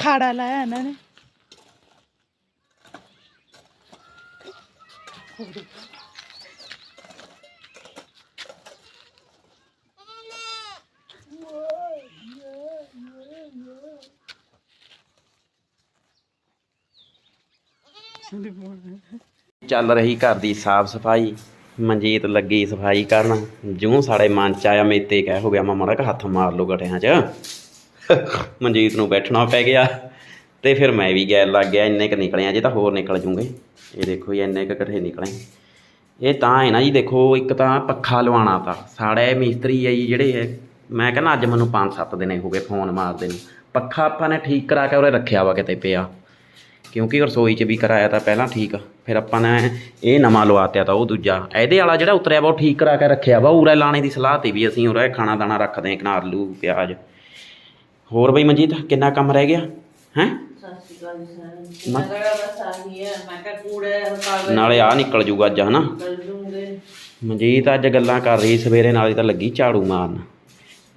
ਖਾੜਾ ਲਾਇਆ ਇਹਨਾਂ ਨੇ। ਚੱਲ ਰਹੀ ਘਰ ਦੀ ਸਾਫ਼ ਸਫ਼ਾਈ। ਮਨਜੀਤ ਲੱਗੀ ਸਫ਼ਾਈ ਕਰਨ। ਜਿਉਂ ਸਾਡੇ ਮਨ ਚ ਆਇਆ, ਮੇਤੇ ਕਹਿ ਹੋ ਗਿਆ ਮਾਮਾ ਦਾ ਹੱਥ ਮਾਰ ਲੋ ਗਟਿਆਂ 'ਚ। ਮਨਜੀਤ ਨੂੰ ਬੈਠਣਾ ਪੈ ਗਿਆ ਤੇ ਫਿਰ ਮੈਂ ਵੀ ਗੈਰ ਲੱਗ ਗਿਆ, ਇੰਨੇ ਕ ਨਿਕਲੇ ਅਜੇ ਤਾਂ ਹੋਰ ਨਿਕਲ ਜੂਗੇ। ਇਹ ਦੇਖੋ ਜੀ, ਇੰਨੇ ਕ ਇਕੱਠੇ ਨਿਕਲੇ ਇਹ ਤਾਂ ਹੈ ਨਾ ਜੀ, ਦੇਖੋ, ਇੱਕ ਤਾਂ ਪੱਖਾ ਲਵਾਉਣਾ ਤਾਂ। ਸਾਡੇ ਮਿਸਤਰੀ ਹੈ ਜੀ, ਜਿਹੜੇ ਹੈ ਮੈਂ ਕਹਿੰਦਾ ਅੱਜ ਮੈਨੂੰ 5-7 ਦਿਨੇ ਹੋ ਗਏ ਫੋਨ ਮਾਰਦੇ ਨੂੰ। ਪੱਖਾ ਆਪਾਂ ਨੇ ਠੀਕ ਕਰਾ ਕੇ ਉਰੇ ਰੱਖਿਆ ਵਾ ਕਿਤੇ ਪਿਆ। ਕਿਉਂਕਿ ਰਸੋਈ 'ਚ ਵੀ ਕਰਾਇਆ ਤਾਂ ਪਹਿਲਾਂ ਠੀਕ, ਫਿਰ ਆਪਾਂ ਨੇ ਇਹ ਨਵਾਂ ਲਵਾਤਿਆ ਤਾਂ ਉਹ ਦੂਜਾ। ਇਹਦੇ ਵਾਲਾ ਜਿਹੜਾ ਉਤਰਿਆ ਵਾ, ਉਹ ਠੀਕ ਕਰਾ ਕੇ ਰੱਖਿਆ ਵਾ। ਉਰੇ ਲਾਣੇ ਦੀ ਸਲਾਹ ਤੇ ਵੀ ਅਸੀਂ ਉਰੇ ਖਾਣਾ ਦਾਣਾ ਰੱਖਦੇ ਹਾਂ ਆਲੂ, ਪਿਆਜ਼। ਹੋਰ ਬਈ ਮਨਜੀਤ ਕਿੰਨਾ ਕੰਮ ਰਹਿ ਗਿਆ? ਹੈ? ਨਾਲੇ ਆ ਨਿਕਲ ਜੂਗਾ ਅੱਜ ਹਨਾ? ਮਨਜੀਤ ਅੱਜ ਗੱਲਾਂ ਕਰ ਰਹੀ ਸਵੇਰੇ ਨਾਲੇ ਤਾਂ ਲੱਗੀ ਝਾੜੂ ਮਾਰਨ।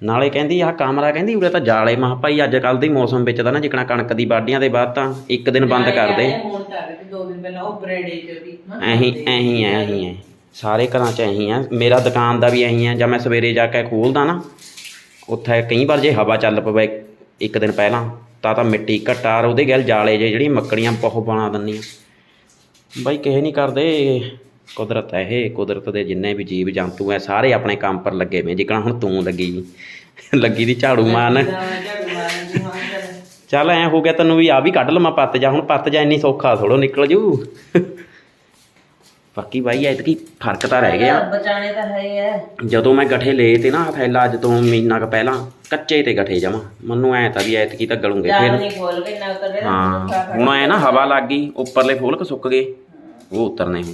ਨਾਲੇ ਕਹਿੰਦੀ ਆਹ ਕਮਰਾ ਕਹਿੰਦੀ ਉਰੇ ਤਾਂ ਜਾਲੇ ਮਾ ਭਾਈ ਅੱਜ ਕੱਲ ਦੇ ਮੌਸਮ ਵਿੱਚ ਤਾਂ ਨਾ ਜਿਕਣਾ ਕਣਕ ਦੀ ਵਾਢੀਆਂ ਦੇ ਬਾਅਦ ਤਾਂ ਇੱਕ ਦਿਨ ਬੰਦ ਕਰ ਦੇ ਐਹੀ ਐਹੀ ਐਹੀ ਐ। ਸਾਰੇ ਘਰਾਂ 'ਚ ਐਹੀ ਆ ਮੇਰਾ ਦੁਕਾਨ ਦਾ ਵੀ ਐਹੀ ਆ ਜਾਂ ਮੈਂ ਸਵੇਰੇ ਜਾ ਕੇ ਖੋਲਦਾ ਨਾ ਉੱਥੇ ਕਈ ਵਾਰ ਜੇ ਹਵਾ ਚੱਲ ਪਵੇ ਇੱਕ ਦਿਨ ਪਹਿਲਾਂ, ਤਾਂ ਤਾਂ ਮਿੱਟੀ ਘਟਾਰ ਉਹਦੇ ਗੱਲ ਜਾਲੇ ਜੇ ਜਿਹੜੀਆਂ ਮੱਕੜੀਆਂ ਬਹੁਤ ਬਣਾ ਦਿੰਦੀਆਂ। ਬਾਈ ਕਿਸੇ ਨਹੀਂ ਕਰਦੇ, ਕੁਦਰਤ ਹੈ ਇਹ, ਕੁਦਰਤ ਦੇ ਜਿੰਨੇ ਵੀ ਜੀਵ ਜੰਤੂ ਐ, ਸਾਰੇ ਆਪਣੇ ਕੰਮ ਪਰ ਲੱਗੇ ਵੇ ਜਿਕਣਾ ਹੁਣ ਤੂੰ ਲੱਗੀ ਲੱਗੀ ਦੀ ਝਾੜੂ ਮਾਰਨ। ਚੱਲ ਐ ਹੋ ਗਿਆ ਤੈਨੂੰ ਵੀ ਆ ਵੀ ਕੱਢ ਲਵਾਂ ਪੱਤ, ਜਾ ਹੁਣ ਪੱਤ ਜਾ ਇੰਨੀ ਸੌਖਾ ਥੋੜੋ ਨਿਕਲ ਜੂ। ਬਾਕੀ ਬਾਈ ਐਤਕੀ ਫ਼ਰਕ ਤਾਂ ਰਹਿ ਗਿਆ। ਬਚਾਣੇ ਤਾਂ ਹੈ ਹੈ ਜਦੋਂ ਮੈਂ ਗਠੇ ਲਏ ਤੇ ਨਾ ਥੈਲਾ ਅੱਜ ਤੋਂ ਮਹੀਨਾ ਕ ਪਹਿਲਾਂ ਕੱਚੇ ਤੇ ਗਠੇ ਜਮਾ। ਮੈਨੂੰ ਐ ਤਾਂ ਵੀ ਐਤਕੀ ਤਾਂ ਗਲੂਗੇ ਫਿਰ। ਨਹੀਂ ਖੋਲ ਕੇ ਨਾ ਉਤਰੇ ਨਾ ਹਾਂ ਹੁਣ ਐ ਨਾ ਹਵਾ ਲੱਗ ਗਈ ਉੱਪਰਲੇ ਫੋਲਕ ਸੁੱਕ ਗਏ ਉਹ ਉਤਰਨੇ ਹੁਣ।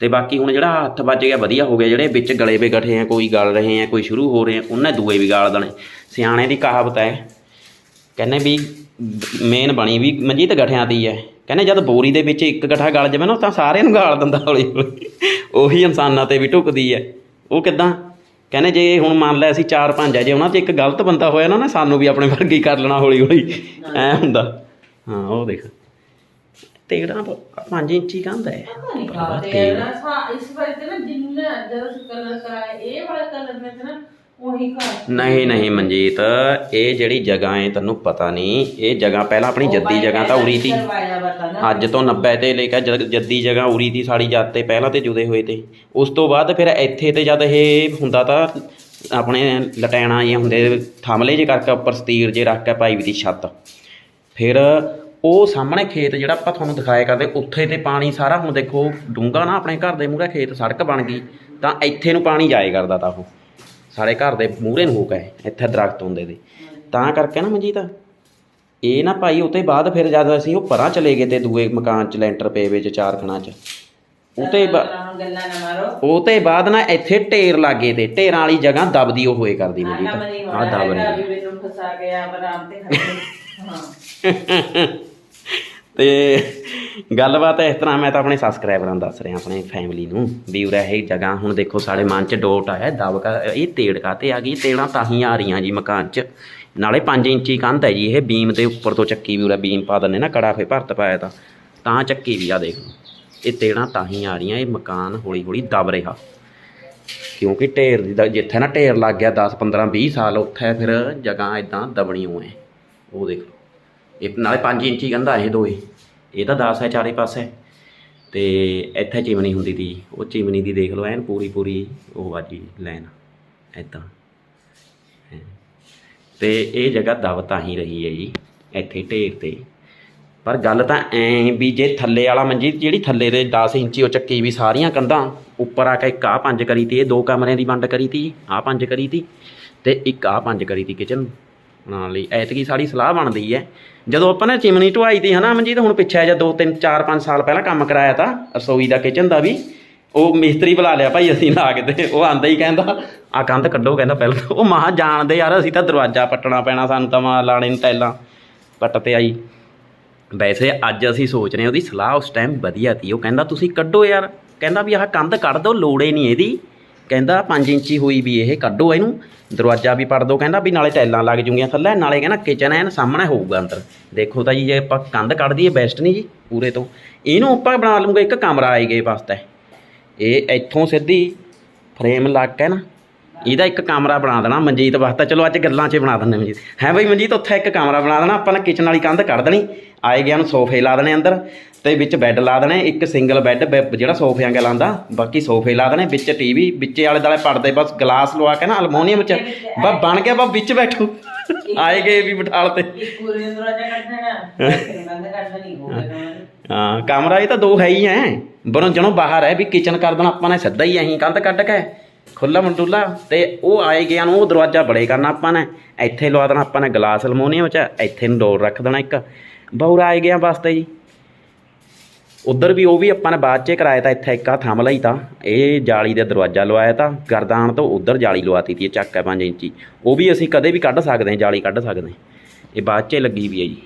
ਤੇ ਬਾਕੀ ਹੁਣ ਜਿਹੜਾ ਹੱਥ ਵੱਜ ਗਿਆ ਵਧੀਆ ਹੋ ਗਿਆ। ਜਿਹੜੇ ਵਿੱਚ ਗਲੇ ਵੇ ਗਠੇ ਆ ਕੋਈ ਗਲ ਰਹੇ ਆ ਕੋਈ ਸ਼ੁਰੂ ਹੋ ਰਹੇ ਆ ਉਹਨੇ ਦੂਏ ਵੀ ਗਾਲ ਦੇਣੇ। ਸਿਆਣੇ ਦੀ ਕਹਾਵਤ ਹੈ ਕਹਿੰਦੇ ਵੀ ਮੇਨ ਬਣੀ ਵੀ ਮਨਜੀਤ ਗਠਿਆਂ ਦੀ ਹੈ। ਕਹਿੰਦੇ ਜਦ ਬੋਰੀ ਦੇ ਵਿੱਚ ਇੱਕ ਗਠਾ ਗਲ ਜਾਵੇ ਨਾ, ਤਾਂ ਸਾਰਿਆਂ ਨੂੰ ਗਾਲ ਦਿੰਦਾ ਹੌਲੀ ਹੌਲੀ। ਉਹੀ ਇਨਸਾਨਾਂ ਤੇ ਵੀ ਢੁਕਦੀ ਹੈ ਉਹ ਕਿਦਾਂ? ਕਹਿੰਦੇ ਜੇ ਹੁਣ ਮੰਨ ਲੈ ਅਸੀਂ ਚਾਰ ਪੰਜ ਹੈ ਜੇ ਉਹਨਾਂ 'ਚ ਇੱਕ ਗਲਤ ਬੰਦਾ ਹੋਇਆ ਨਾ ਨਾ ਸਾਨੂੰ ਵੀ ਆਪਣੇ ਵਰਗੀ ਕਰ ਲੈਣਾ ਹੌਲੀ ਹੌਲੀ। ਐ ਹੁੰਦਾ। ਹਾਂ, ਉਹ ਦੇਖ। ਤੇੜਾ 5 ਇੰਚੀ ਕੰਧ ਹੈ ਇਸ ਵਾਰ ਤੇ ਨਾ ਜਿੰਨਾ ਜਦੋਂ ਕਲਰ ਕਰਾਇਆ, ਇਹ ਵਾਲਾ ਕਲਰ ਵਿੱਚ ਨਾ ਉਹੀ ਘਰ ਨਹੀਂ ਨਹੀਂ ਮਨਜੀਤ ਇਹ ਜਿਹੜੀ ਜਗ੍ਹਾ ਹੈ ਤੈਨੂੰ ਪਤਾ ਨਹੀਂ ਇਹ ਜਗ੍ਹਾ ਪਹਿਲਾਂ ਆਪਣੀ ਜੱਦੀ ਜਗ੍ਹਾ ਤਾਂ ਉਰੀ ਤੀ ਕਰਵਾਇਆ ਬਤਾ ਨਾ। ਅੱਜ ਤੋਂ 90 ਤੇ ਲੈ ਕੇ ਜਦ ਜੱਦੀ ਜਗ੍ਹਾ ਉਰੀ ਦੀ ਸਾੜੀ ਜੱਤ ਤੇ ਪਹਿਲਾਂ ਤੇ ਜੁਦੇ ਹੋਏ ਤੇ। ਉਸ ਤੋਂ ਬਾਅਦ ਫਿਰ ਇੱਥੇ ਤੇ ਜਦ ਇਹ ਹੁੰਦਾ ਤਾਂ ਆਪਣੇ ਲਟੈਣਾ ਇਹ ਹੁੰਦੇ ਥਮਲੇ ਜੇ ਕਰਕੇ ਉੱਪਰ ਸਤੀਰ ਜੇ ਰੱਖ ਕੇ ਪਾਈ ਵੀ ਦੀ ਛੱਤ। ਫਿਰ ਉਹ ਸਾਹਮਣੇ ਖੇਤ ਜਿਹੜਾ ਆਪਾਂ ਤੁਹਾਨੂੰ ਦਿਖਾਇਆ ਕਰਦੇ ਉੱਥੇ ਤੇ ਪਾਣੀ ਸਾਰਾ ਹੁਣ ਦੇਖੋ ਡੂੰਗਾ ਨਾ ਆਪਣੇ ਘਰ ਦੇ ਮੂਹਰੇ ਖੇਤ ਸੜਕ ਬਣ ਗਈ ਤਾਂ ਇੱਥੇ ਨੂੰ ਪਾਣੀ ਜਾਏ ਕਰਦਾ ਤਾਂ ਉਹ। ਸਾਰੇ ਘਰ ਦੇ ਮੂਹਰੇ ਨੂੰ ਹੋ ਗਏ ਇੱਥੇ ਦਰਖਤ ਹੁੰਦੇ ਦੇ। ਤਾਂ ਕਰਕੇ ਨਾ ਮਨਜੀਤ ਇਹ ਨਾ ਭਾਈ ਉਤੇ ਬਾਅਦ ਫਿਰ ਜਦ ਅਸੀਂ ਉਹ ਪਰਾਂ ਚਲੇ ਗਏ ਤੇ ਦੂਏ ਮਕਾਨ ਚ ਲੈਂਟਰ ਪਏ ਵਿੱਚ ਚਾਰ ਖਣਾ ਚ। ਉਤੇ ਹੁਣ ਗੱਲਾਂ ਨਾ ਮਾਰੋ। ਉਹ ਤੇ ਬਾਅਦ ਨਾ ਇੱਥੇ ਢੇਰ ਲਾਗੇ ਤੇ ਢੇਰਾਂ ਵਾਲੀ ਜਗ੍ਹਾ ਦਬਦੀ ਉਹ ਹੋਏ ਕਰਦੀ ਮਨਜੀਤ। ਮਨੀ ਆ ਦਬ ਰਹੀ ਮੈਨੂੰ ਫਸਾ ਗਿਆ ਬਰਾਮ ਤੇ ਹਾਂ। ਤੇ ਗੱਲਬਾਤ ਇਸ ਤਰ੍ਹਾਂ, ਮੈਂ ਤਾਂ ਆਪਣੇ ਸਬਸਕ੍ਰਾਈਬਰਾਂ ਨੂੰ ਦੱਸ ਰਿਹਾ, ਆਪਣੇ ਫੈਮਿਲੀ ਨੂੰ, ਵੀ ਉਰੇ ਇਹ ਜਗ੍ਹਾ, ਹੁਣ ਦੇਖੋ ਸਾਡੇ ਮਨ 'ਚ ਡੋਟ ਆਇਆ ਦਬਕਾ ਇਹ ਤੇੜ ਕਾਤੇ ਆ ਗਈ ਤੇੜਾਂ ਤਾਂ ਹੀ ਆ ਰਹੀਆਂ ਜੀ ਮਕਾਨ 'ਚ। ਨਾਲੇ 5 ਇੰਚੀ ਕੰਧ ਹੈ ਜੀ, ਇਹ ਬੀਮ ਦੇ ਉੱਪਰ ਤੋਂ ਚੱਕੀ ਵੀ ਉਰੇ ਬੀਮ ਪਾ ਦਿੰਦੇ ਨਾ, ਕੜਾ ਫੇ ਭਰਤ ਪਾਇਆ ਤਾਂ। ਤਾਂ ਚੱਕੀ ਵੀ ਆ ਦੇਖ ਲਓ, ਇਹ ਤੇੜਾਂ ਤਾਂ ਹੀ ਆ ਰਹੀਆਂ, ਇਹ ਮਕਾਨ ਹੌਲੀ ਹੌਲੀ ਦਬ ਰਿਹਾ। ਕਿਉਂਕਿ ਢੇਰ ਦੀ ਜਿੱਥੇ ਨਾ ਢੇਰ ਲੱਗ ਗਿਆ 10 15 20 ਸਾਲ, ਉੱਥੇ ਫਿਰ ਜਗ੍ਹਾ ਇਦਾਂ ਦਬਣੀ ਹੋਏ ਉਹ ਦੇਖ ਲਓ, ਇਹ ਨਾਲੇ 5 ਇੰਚੀ ਕੰਧਾ ਇਹ ਦੋਏ। ਇਹ ਤਾਂ 10 ਹੈ ਚਾਰੇ ਪਾਸੇ। ਤੇ ਇੱਥੇ ਚਿਮਨੀ ਹੁੰਦੀ ਤੀ। ਉਹ ਚਿਮਨੀ ਦੀ ਦੇਖ ਲਓ, ਐਨ ਪੂਰੀ ਪੂਰੀ ਉਹ ਵਾਜੀ ਲਾਈਨ। ਇਦਾਂ ਤੇ ਇਹ ਜਗ੍ਹਾ ਦਬ ਤਾਂ ਹੀ ਰਹੀ ਹੈ ਜੀ, ਇੱਥੇ ਢੇਰ ਤੇ। ਪਰ ਗੱਲ ਤਾਂ ਐ ਵੀ ਜੇ ਥੱਲੇ ਵਾਲਾ ਮੰਜੀ, ਜਿਹੜੀ ਥੱਲੇ ਦੇ 10 ਇੰਚੀ ਉਹ ਚੱਕੀ ਵੀ ਸਾਰੀਆਂ ਕੰਧਾਂ, ਉੱਪਰ ਆ ਕੇ ਇੱਕ ਆ ਪੰਜ ਕਰੀ ਤੀ, ਇਹ ਦੋ ਕਮਰਿਆਂ ਦੀ ਵੰਡ ਕਰੀ ਤੀ ਆ ਪੰਜ ਕਰੀ ਤੀ, ਤੇ ਇੱਕ ਆ ਪੰਜ ਕਰੀ ਤੀ ਕਿਚਨ ਬਣਾਉਣ ਲਈ ਐਤਕੀ ਸਾਡੀ ਸਲਾਹ ਬਣਦੀ ਹੈ। ਜਦੋਂ ਆਪਾਂ ਨੇ ਚਿਮਨੀ ਢਵਾਈ ਤੀ ਹਨਾ ਮਨਜੀਤ ਹੁਣ ਪਿੱਛੇ ਜਾਂ 2 3 4 5 ਸਾਲ ਪਹਿਲਾਂ ਕੰਮ ਕਰਾਇਆ ਤਾਂ, ਰਸੋਈ ਦਾ ਕਿਚਨ ਦਾ ਵੀ, ਉਹ ਮਿਸਤਰੀ ਬੁਲਾ ਲਿਆ ਭਾਈ ਅਸੀਂ ਲਾ ਕੇ ਉਹ ਆਂਦਾ ਹੀ ਕਹਿੰਦਾ, ਆ ਕੰਧ ਕੱਢੋ, ਕਹਿੰਦਾ ਪਹਿਲਾਂ ਉਹ ਮਹਾ ਜਾਣਦੇ ਯਾਰ, ਅਸੀਂ ਤਾਂ ਦਰਵਾਜ਼ਾ ਪੱਟਣਾ ਪੈਣਾ ਸਾਨੂੰ ਤਾਂ ਮਾ ਲਾਣੇ ਨੂੰ ਟੈਲਾਂ ਪੱਟ ਤੇ ਆਈ। ਵੈਸੇ ਅੱਜ ਅਸੀਂ ਸੋਚ ਰਹੇ ਉਹਦੀ ਸਲਾਹ ਉਸ ਟਾਈਮ ਵਧੀਆ ਤੀ। ਉਹ ਕਹਿੰਦਾ, ਤੁਸੀਂ ਕੱਢੋ ਯਾਰ। ਕਹਿੰਦਾ ਵੀ ਆਹ ਕੰਧ ਕੱਢ ਦੋ, ਲੋੜੇ ਨਹੀਂ ਇਹਦੀ। ਕਹਿੰਦਾ 5 ਇੰਚੀ ਹੋਈ ਵੀ ਇਹ, ਕੱਢੋ ਇਹਨੂੰ। ਦਰਵਾਜ਼ਾ ਵੀ ਪੜ ਦੋ ਕਹਿੰਦਾ ਵੀ ਨਾਲੇ ਟੈਲਾਂ ਲੱਗ ਜੂਗੀਆਂ ਥੱਲੇ, ਨਾਲੇ ਕਹਿੰਦਾ ਕਿਚਨ ਐਨ ਸਾਹਮਣੇ ਹੋਊਗਾ ਅੰਦਰ। ਦੇਖੋ ਤਾਂ ਜੀ, ਜੇ ਆਪਾਂ ਕੰਧ ਕੱਢ ਦਈਏ ਬੈਸਟ ਨਹੀਂ ਜੀ, ਪੂਰੇ ਤੋਂ। ਇਹਨੂੰ ਆਪਾਂ ਬਣਾ ਲਵਾਂਗੇ ਇੱਕ ਕਮਰਾ ਆਏਗੇ ਵਾਸਤੇ। ਇਹ ਇੱਥੋਂ ਸਿੱਧੀ ਫਰੇਮ ਲੱਗ ਕੇ ਨਾ ਇਹਦਾ ਇੱਕ ਕਮਰਾ ਬਣਾ ਦੇਣਾ ਮਨਜੀਤ ਵਾਸਤੇ। ਚਲੋ ਅੱਜ ਗੱਲਾਂ 'ਚ ਬਣਾ ਦਿੰਦੇ ਮਨਜੀਤ। ਹੈ ਬਈ ਮਨਜੀਤ ਉੱਥੇ ਇੱਕ ਕਮਰਾ ਬਣਾ ਦੇਣਾ ਆਪਾਂ ਨੇ ਕਿਚਨ ਵਾਲੀ ਕੰਧ ਕੱਢ ਦੇਣੀ। ਆਏ ਗਿਆ ਨੂੰ ਸੋਫੇ ਲਾ ਦੇਣੇ ਅੰਦਰ ਤੇ ਵਿੱਚ ਬੈੱਡ ਲਾ ਦੇਣੇ ਇੱਕ ਸਿੰਗਲ ਬੈੱਡ ਜਿਹੜਾ ਸੋਫਿਆਂ ਕੇ ਲਾਂਦਾ ਬਾਕੀ ਸੋਫੇ ਲਾ ਦੇਣੇ ਵਿੱਚ ਟੀਵੀ ਵਿੱਚੇ ਆਲੇ ਦਾਲੇ ਪੜਦੇ ਬਸ ਗਲਾਸ ਲਵਾ ਕੇ ਨਾ ਅਲਮੋਨੀਅਮ 'ਚ। ਬਸ ਬਣ ਗਿਆ ਬਸ ਵਿੱਚ ਬੈਠੋ। ਆਏ ਗਏ ਵੀ ਬਿਠਾਲ ਤੇ। ਹੋ। ਹਾਂ ਕਮਰਾ ਇਹ ਤਾਂ ਦੋ ਹੈ ਹੀ ਐ। ਬਰੋਂ ਜਣੋਂ ਬਾਹਰ ਹੈ ਵੀ ਕਿਚਨ ਕਰ ਦੇਣਾ ਆਪਾਂ ਨੇ ਸਿੱਧਾ ਹੀ ਐਂ ਕੰਧ ਕੱਢ ਕੇ। ਖੁੱਲਾ ਮੰਡੂਲਾ ਤੇ ਉਹ ਆਏ ਗਿਆ ਨੂੰ, ਉਹ ਦਰਵਾਜ਼ਾ ਬੜੇ ਕਰਨਾ ਆਪਾਂ ਨੇ। ਇੱਥੇ ਲਵਾ ਦੇਣਾ ਆਪਾਂ ਨੇ ਗਲਾਸ ਅਲਮੋਨੀਅਮ ਚ, ਇੱਥੇ ਨੂੰ ਡੋਰ ਰੱਖ ਦੇਣਾ ਇੱਕ। ਬੌਰ ਆਏ ਗਿਆ ਵਾਸਤੇ ਜੀ। ਉਧਰ ਵੀ ਉਹ ਵੀ ਆਪਾਂ ਨੇ ਬਾਅਦ 'ਚ ਕਰਾਇਆ ਤਾਂ ਇੱਥੇ ਇੱਕ ਆ ਥੰਮ ਲਈ ਤਾਂ। ਇਹ ਜਾਲੀ ਦਾ ਦਰਵਾਜ਼ਾ ਲਵਾਇਆ ਤਾਂ, ਗਰਦਾਨ ਤੋਂ ਉਧਰ ਜਾਲੀ ਲਵਾਤੀ ਤੀ ਇਹ ਚੱਕ ਹੈ 5 ਇੰਚੀ। ਉਹ ਵੀ ਅਸੀਂ ਕਦੇ ਵੀ ਕੱਢ ਸਕਦੇ ਹਾਂ, ਜਾਲੀ ਕੱਢ ਸਕਦੇ ਇਹ ਬਾਅਦ 'ਚ ਲੱਗੀ ਵੀ ਹੈ ਜੀ।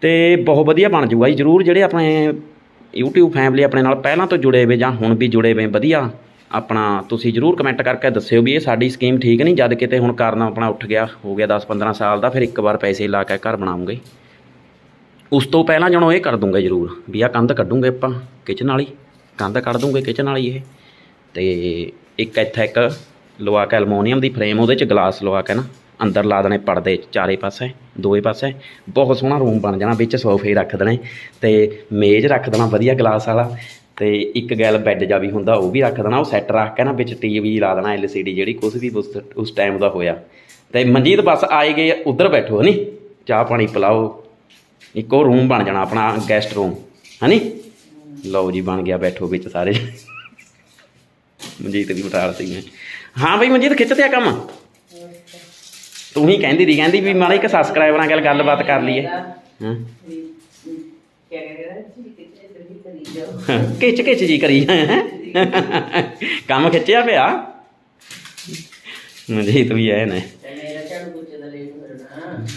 ਤੇ ਬਹੁਤ ਵਧੀਆ ਬਣ ਜੂਗਾ ਜੀ, ਜਰੂਰ ਜਿਹੜੇ ਆਪਣੇ YouTube ਫੈਮਿਲੀ ਆਪਣੇ ਨਾਲ ਪਹਿਲਾਂ ਤੋਂ ਜੁੜੇ ਹੋਏ ਜਾਂ ਹੁਣ ਵੀ ਜੁੜੇ ਹੋਏ, ਵਧੀਆ। ਆਪਣਾ ਤੁਸੀਂ ਜਰੂਰ ਕਮੈਂਟ ਕਰਕੇ ਦੱਸਿਓ ਵੀ ਇਹ ਸਾਡੀ ਸਕੀਮ ਠੀਕ ਨਹੀਂ, ਜਦ ਕਿਤੇ ਹੁਣ ਕਾਰਨ ਆਪਣਾ ਉੱਠ ਗਿਆ, ਹੋ ਗਿਆ 10-15 ਸਾਲ ਦਾ, ਫਿਰ ਇੱਕ ਵਾਰ ਪੈਸੇ ਲਾ ਕੇ ਘਰ ਬਣਾਉਂਗੇ। ਉਸ ਤੋਂ ਪਹਿਲਾਂ ਜਣੋ ਇਹ ਕਰ ਦੂੰਗਾ ਜਰੂਰ, ਵੀ ਆ ਕੰਧ ਕੱਢੂਗੇ ਆਪਾਂ ਕਿਚਨ ਵਾਲੀ ਕੰਧ ਕੱਢ ਦੂੰਗੇ ਕਿਚਨ ਵਾਲੀ ਇਹ? ਤੇ ਇੱਕ ਇੱਥੇ ਇੱਕ ਲਵਾ ਕੇ ਅਲਮੋਨੀਅਮ ਦੀ ਫਰੇਮ ਉਹਦੇ ਚ ਗਲਾਸ ਲਵਾ ਕੇ ਨਾ, ਅੰਦਰ ਲਾ ਦੇਣੇ ਪਰਦੇ ਚਾਰੇ ਪਾਸੇ ਦੋਏ ਪਾਸੇ। ਬਹੁਤ ਸੋਹਣਾ ਰੂਮ ਬਣ ਜਾਣਾ, ਵਿੱਚ ਸੋਫੇ ਰੱਖ ਦੇਣੇ, ਤੇ ਮੇਜ਼ ਰੱਖ ਦੇਣਾ, ਵਧੀਆ ਗਲਾਸ ਵਾਲਾ। ਤੇ ਇੱਕ ਗੈਲ ਬੈੱਡ ਜਾ ਵੀ ਹੁੰਦਾ ਉਹ ਵੀ ਰੱਖ ਦੇਣਾ ਉਹ ਸੈੱਟ ਰੱਖ ਕੇ ਨਾ ਵਿੱਚ ਟੀਵੀ ਲਾ ਦੇਣਾ LCD ਜਿਹੜੀ ਕੁਝ ਵੀ ਉਸ ਉਸ ਟਾਈਮ ਦਾ ਹੋਇਆ। ਤੇ ਮਨਜੀਤ ਬਸ ਆਏ ਗਏ ਉਧਰ ਬੈਠੋ ਹਨੀ ਚਾਹ ਪਾਣੀ ਪਿਲਾਓ। ਇੱਕੋ ਰੂਮ ਬਣ ਜਾਣਾ ਆਪਣਾ ਗੈਸਟ ਰੂਮ ਹਨੀ ਲਓ ਜੀ ਬਣ ਗਿਆ ਬੈਠੋ ਵਿੱਚ ਸਾਰੇ। ਮਨਜੀਤ ਦੀ ਮਟਾਲ ਸੀ ਹਾਂ। ਬਈ ਮਨਜੀਤ ਖਿੱਚ ਤਿਆ ਕੰਮ। ਤੂੰ ਹੀ ਕਹਿੰਦੀ ਦੀ ਕਹਿੰਦੀ ਵੀ ਮਾੜਾ ਇੱਕ ਸਬਸਕ੍ਰਾਈਬਰਾਂ ਨਾਲ ਗੱਲਬਾਤ ਕਰ ਲਈਏ। ਹਾਂ। ਕਹਿੰਦੇ ਨਾ ਜੀ ਕਰੀ ਹੈਂ? ਕੰਮ ਖਿੱਚਿਆ ਪਿਆ? ਮਨਜੀਤ ਵੀ ਐ ਨੇ।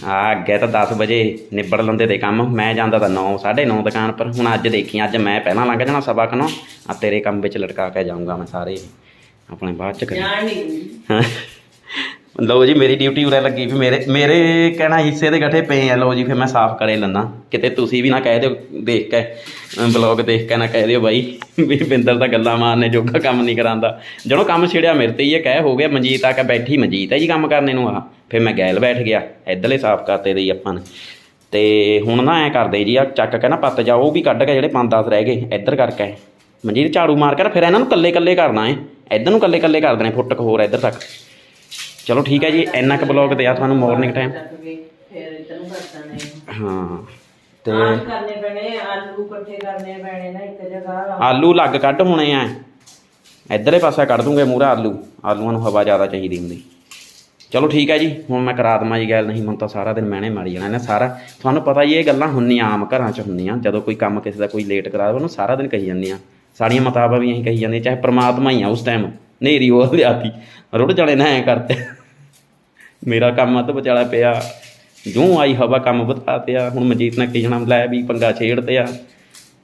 ਆ ਅੱਗੇ ਤਾਂ 10 ਵਜੇ ਨਿਬੜ ਲੈਂਦੇ ਤੇ ਕੰਮ। ਮੈਂ ਜਾਂਦਾ ਤਾਂ 9 9:30 ਦੁਕਾਨ ਪਰ। ਹੁਣ ਅੱਜ ਦੇਖੀ ਅੱਜ ਮੈਂ ਪਹਿਲਾਂ ਲੰਘ ਜਾਣਾ ਸਵਾ ਕੁ ਨੌ ਆ ਤੇਰੇ ਕੰਮ ਵਿੱਚ ਲਟਕਾ ਕੇ ਜਾਊਂਗਾ ਮੈਂ ਸਾਰੇ। ਆਪਣੇ ਬਾਅਦ ਚ ਕਰੀ। ਜਾਣ ਨਹੀਂ ਹਾਂ। ਲਓ ਜੀ, ਮੇਰੀ ਡਿਊਟੀ ਉਰੇ ਲੱਗੀ ਵੀ ਮੇਰੇ ਮੇਰੇ ਕਹਿਣਾ ਹਿੱਸੇ ਦੇ ਗੱਠੇ ਪਏ ਆ। ਲਓ ਜੀ, ਫਿਰ ਮੈਂ ਸਾਫ਼ ਕਰੇ ਲੰਨਾ ਕਿਤੇ ਤੁਸੀਂ ਵੀ ਨਾ ਕਹਿ ਦਿਓ, ਦੇਖ ਕੇ ਬਲੌਗ ਦੇਖ ਕੇ ਨਾ ਕਹਿ ਦਿਓ ਬਾਈ, ਵੀ ਬਿੰਦਰ ਤਾਂ ਗੱਲਾਂ ਮਾਰਨੇ ਜੋਗਾ ਕੰਮ ਨਹੀਂ ਕਰਾਂਦਾ। ਜਦੋਂ ਕੰਮ ਛਿੜਿਆ ਮੇਰੇ ਤੇ ਹੀ ਇਹ ਕਹਿ ਹੋ ਗਿਆ, ਮਨਜੀਤ ਆ ਕੇ ਬੈਠੀ, ਮਨਜੀਤ ਹੈ ਜੀ ਕੰਮ ਕਰਨੇ ਨੂੰ ਆ। ਫਿਰ ਮੈਂ ਗੈਲ ਬੈਠ ਗਿਆ, ਇੱਧਰਲੇ ਸਾਫ਼ ਕਰਤੇ ਦੇ ਆਪਾਂ ਨੇ। ਤੇ ਹੁਣ ਨਾ ਐ ਕਰਦੇ ਜੀ, ਆ ਚੱਕ ਕੇ ਨਾ ਪੱਤ ਜਾ, ਉਹ ਵੀ ਕੱਢ ਕੇ ਜਿਹੜੇ 5-10 ਰਹਿ ਗਏ, ਇੱਧਰ ਕਰਕੇ। ਮਨਜੀਤ ਝਾੜੂ ਮਾਰ ਕੇ ਨਾ, ਫਿਰ ਇਹਨਾਂ ਨੂੰ ਕੱਲੇ ਕੱਲੇ ਕਰਨਾ ਏ ਇੱਧਰ ਨੂੰ ਕੱਲੇ ਕੱਲੇ ਕਰ ਦੇਣੇ, ਫੁੱਟਕ ਹੋਰ ਇੱਧਰ ਤੱਕ। ਚਲੋ ਠੀਕ ਹੈ ਜੀ ਇੰਨਾ ਕੁ ਬਲੌਗ ਦਿਆ ਤੁਹਾਨੂੰ ਮਾਰਨਿੰਗ ਟਾਈਮ ਫਿਰ ਇੱਧਰ ਨੂੰ ਕਰਤਾ ਨੇ ਹਾਂ ਤੇ ਆਹ ਕਰਨੇ ਪੈਣੇ ਆਲੂ ਇਕੱਠੇ ਕਰਨੇ ਪੈਣੇ ਨਾ ਇੱਕ ਜਗ੍ਹਾ। ਆਲੂ ਲੱਗ ਕੱਢ ਹੋਣੇ ਆ। ਇੱਧਰਲੇ ਪਾਸੇ ਕੱਢ ਦੂੰਗੇ ਮੂਰਾ ਆਲੂ। ਆਲੂਆਂ ਨੂੰ ਹਵਾ ਜ਼ਿਆਦਾ ਚਾਹੀਦੀ ਹੁੰਦੀ। ਚਲੋ ਠੀਕ ਹੈ ਜੀ ਹੁਣ ਮੈਂ ਕਰਾ ਦਵਾਂ ਜੀ ਗੱਲ ਨਹੀਂ ਹੁਣ ਤਾਂ ਸਾਰਾ ਦਿਨ ਮਹਿਣੇ ਮਾਰੀ ਜਾਣਾ ਇਹਨੇ ਸਾਰਾ। ਤੁਹਾਨੂੰ ਪਤਾ ਹੀ ਇਹ ਗੱਲਾਂ ਹੁੰਦੀਆਂ ਆਮ ਘਰਾਂ 'ਚ ਹੁੰਦੀਆਂ ਜਦੋਂ ਕੋਈ ਕੰਮ ਕਿਸੇ ਦਾ ਕੋਈ ਲੇਟ ਕਰਾ ਦੇਵੇ ਉਹਨੂੰ ਸਾਰਾ ਦਿਨ ਕਹੀ ਜਾਂਦੀਆਂ। ਸਾਡੀਆਂ ਮਤਾਬਾਂ ਵੀ ਅਸੀਂ ਕਹੀ ਜਾਂਦੇ ਚਾਹੇ ਪ੍ਰਮਾਤਮਾ ਹੀ ਆ ਉਸ ਟਾਈਮ ਨੇਰੀ ਉਹ ਲਿਆਤੀ ਰੁੜ ਜਾਣੇ ਨਾ ਐ ਕਰਤੇ ਮੇਰਾ ਕੰਮ ਅੱਧ ਵਿਚਾਲਾ ਪਿਆ। ਜੂੰ ਆਈ ਹਵਾ ਕੰਮ ਬਤਾ ਪਿਆ। ਹੁਣ ਮਜੀਤ ਨੇ ਕੀ ਜਣਾ ਲੈ ਵੀ ਪੰਗਾ ਛੇੜਦੇ ਆ।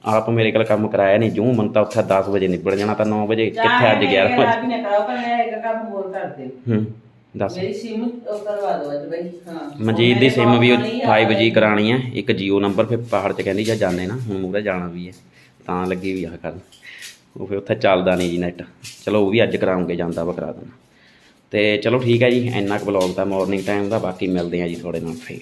ਆਪ ਮੇਰੇ ਕੋਲ ਕੰਮ ਕਰਾਇਆ ਨਹੀਂ। ਜੂੰ ਮਨ ਤਾਂ ਉੱਥੇ 10 ਵਜੇ ਨਿਬੜ ਜਾਣਾ ਤਾਂ 9 ਵਜੇ। ਕਿੱਥੇ ਅੱਜ 11 ਵਜੇ ਵੀ ਨਾ ਕਰਾਓ ਪਰ ਮੈਂ ਇੱਕ ਕੰਮ ਹੋਰ ਕਰ ਦਿਓ। ਹੂੰ ਦੱਸ। ਮੇਰੀ ਸਿਮ ਉਹ ਕਰਵਾ ਦਿਓ ਅੱਜ ਬਈ। ਹਾਂ। ਮਨਜੀਤ ਦੀ ਸਿਮ ਵੀ 5G ਕਰਾਣੀ ਹੈ ਇੱਕ Jio ਨੰਬਰ ਫਿਰ ਪਹਾੜ 'ਚ ਕਹਿੰਦੀ ਜਾਂ ਜਾਣੇ ਨਾ। ਹੁਣ ਮੂਹਰੇ ਜਾਣਾ ਵੀ ਹੈ ਤਾਂ ਲੱਗੀ ਵੀ ਆ ਕਰਨ। ਉਹ ਫਿਰ ਉੱਥੇ ਚੱਲਦਾ ਨਹੀਂ ਜੀ ਨੈਟ ਚਲੋ ਉਹ ਵੀ ਅੱਜ ਕਰਾਉਂਗੇ ਜਾਂਦਾ ਵਾ ਕਰਾ ਦੇਣਾ ਤੇ ਚਲੋ ਠੀਕ ਹੈ ਜੀ, ਇੰਨਾ ਕੁ ਬਲੌਗ ਦਾ ਮਾਰਨਿੰਗ ਟਾਈਮ ਦਾ, ਬਾਕੀ ਮਿਲਦੇ ਆ ਜੀ ਤੁਹਾਡੇ ਨਾਲ ਫੇਰ।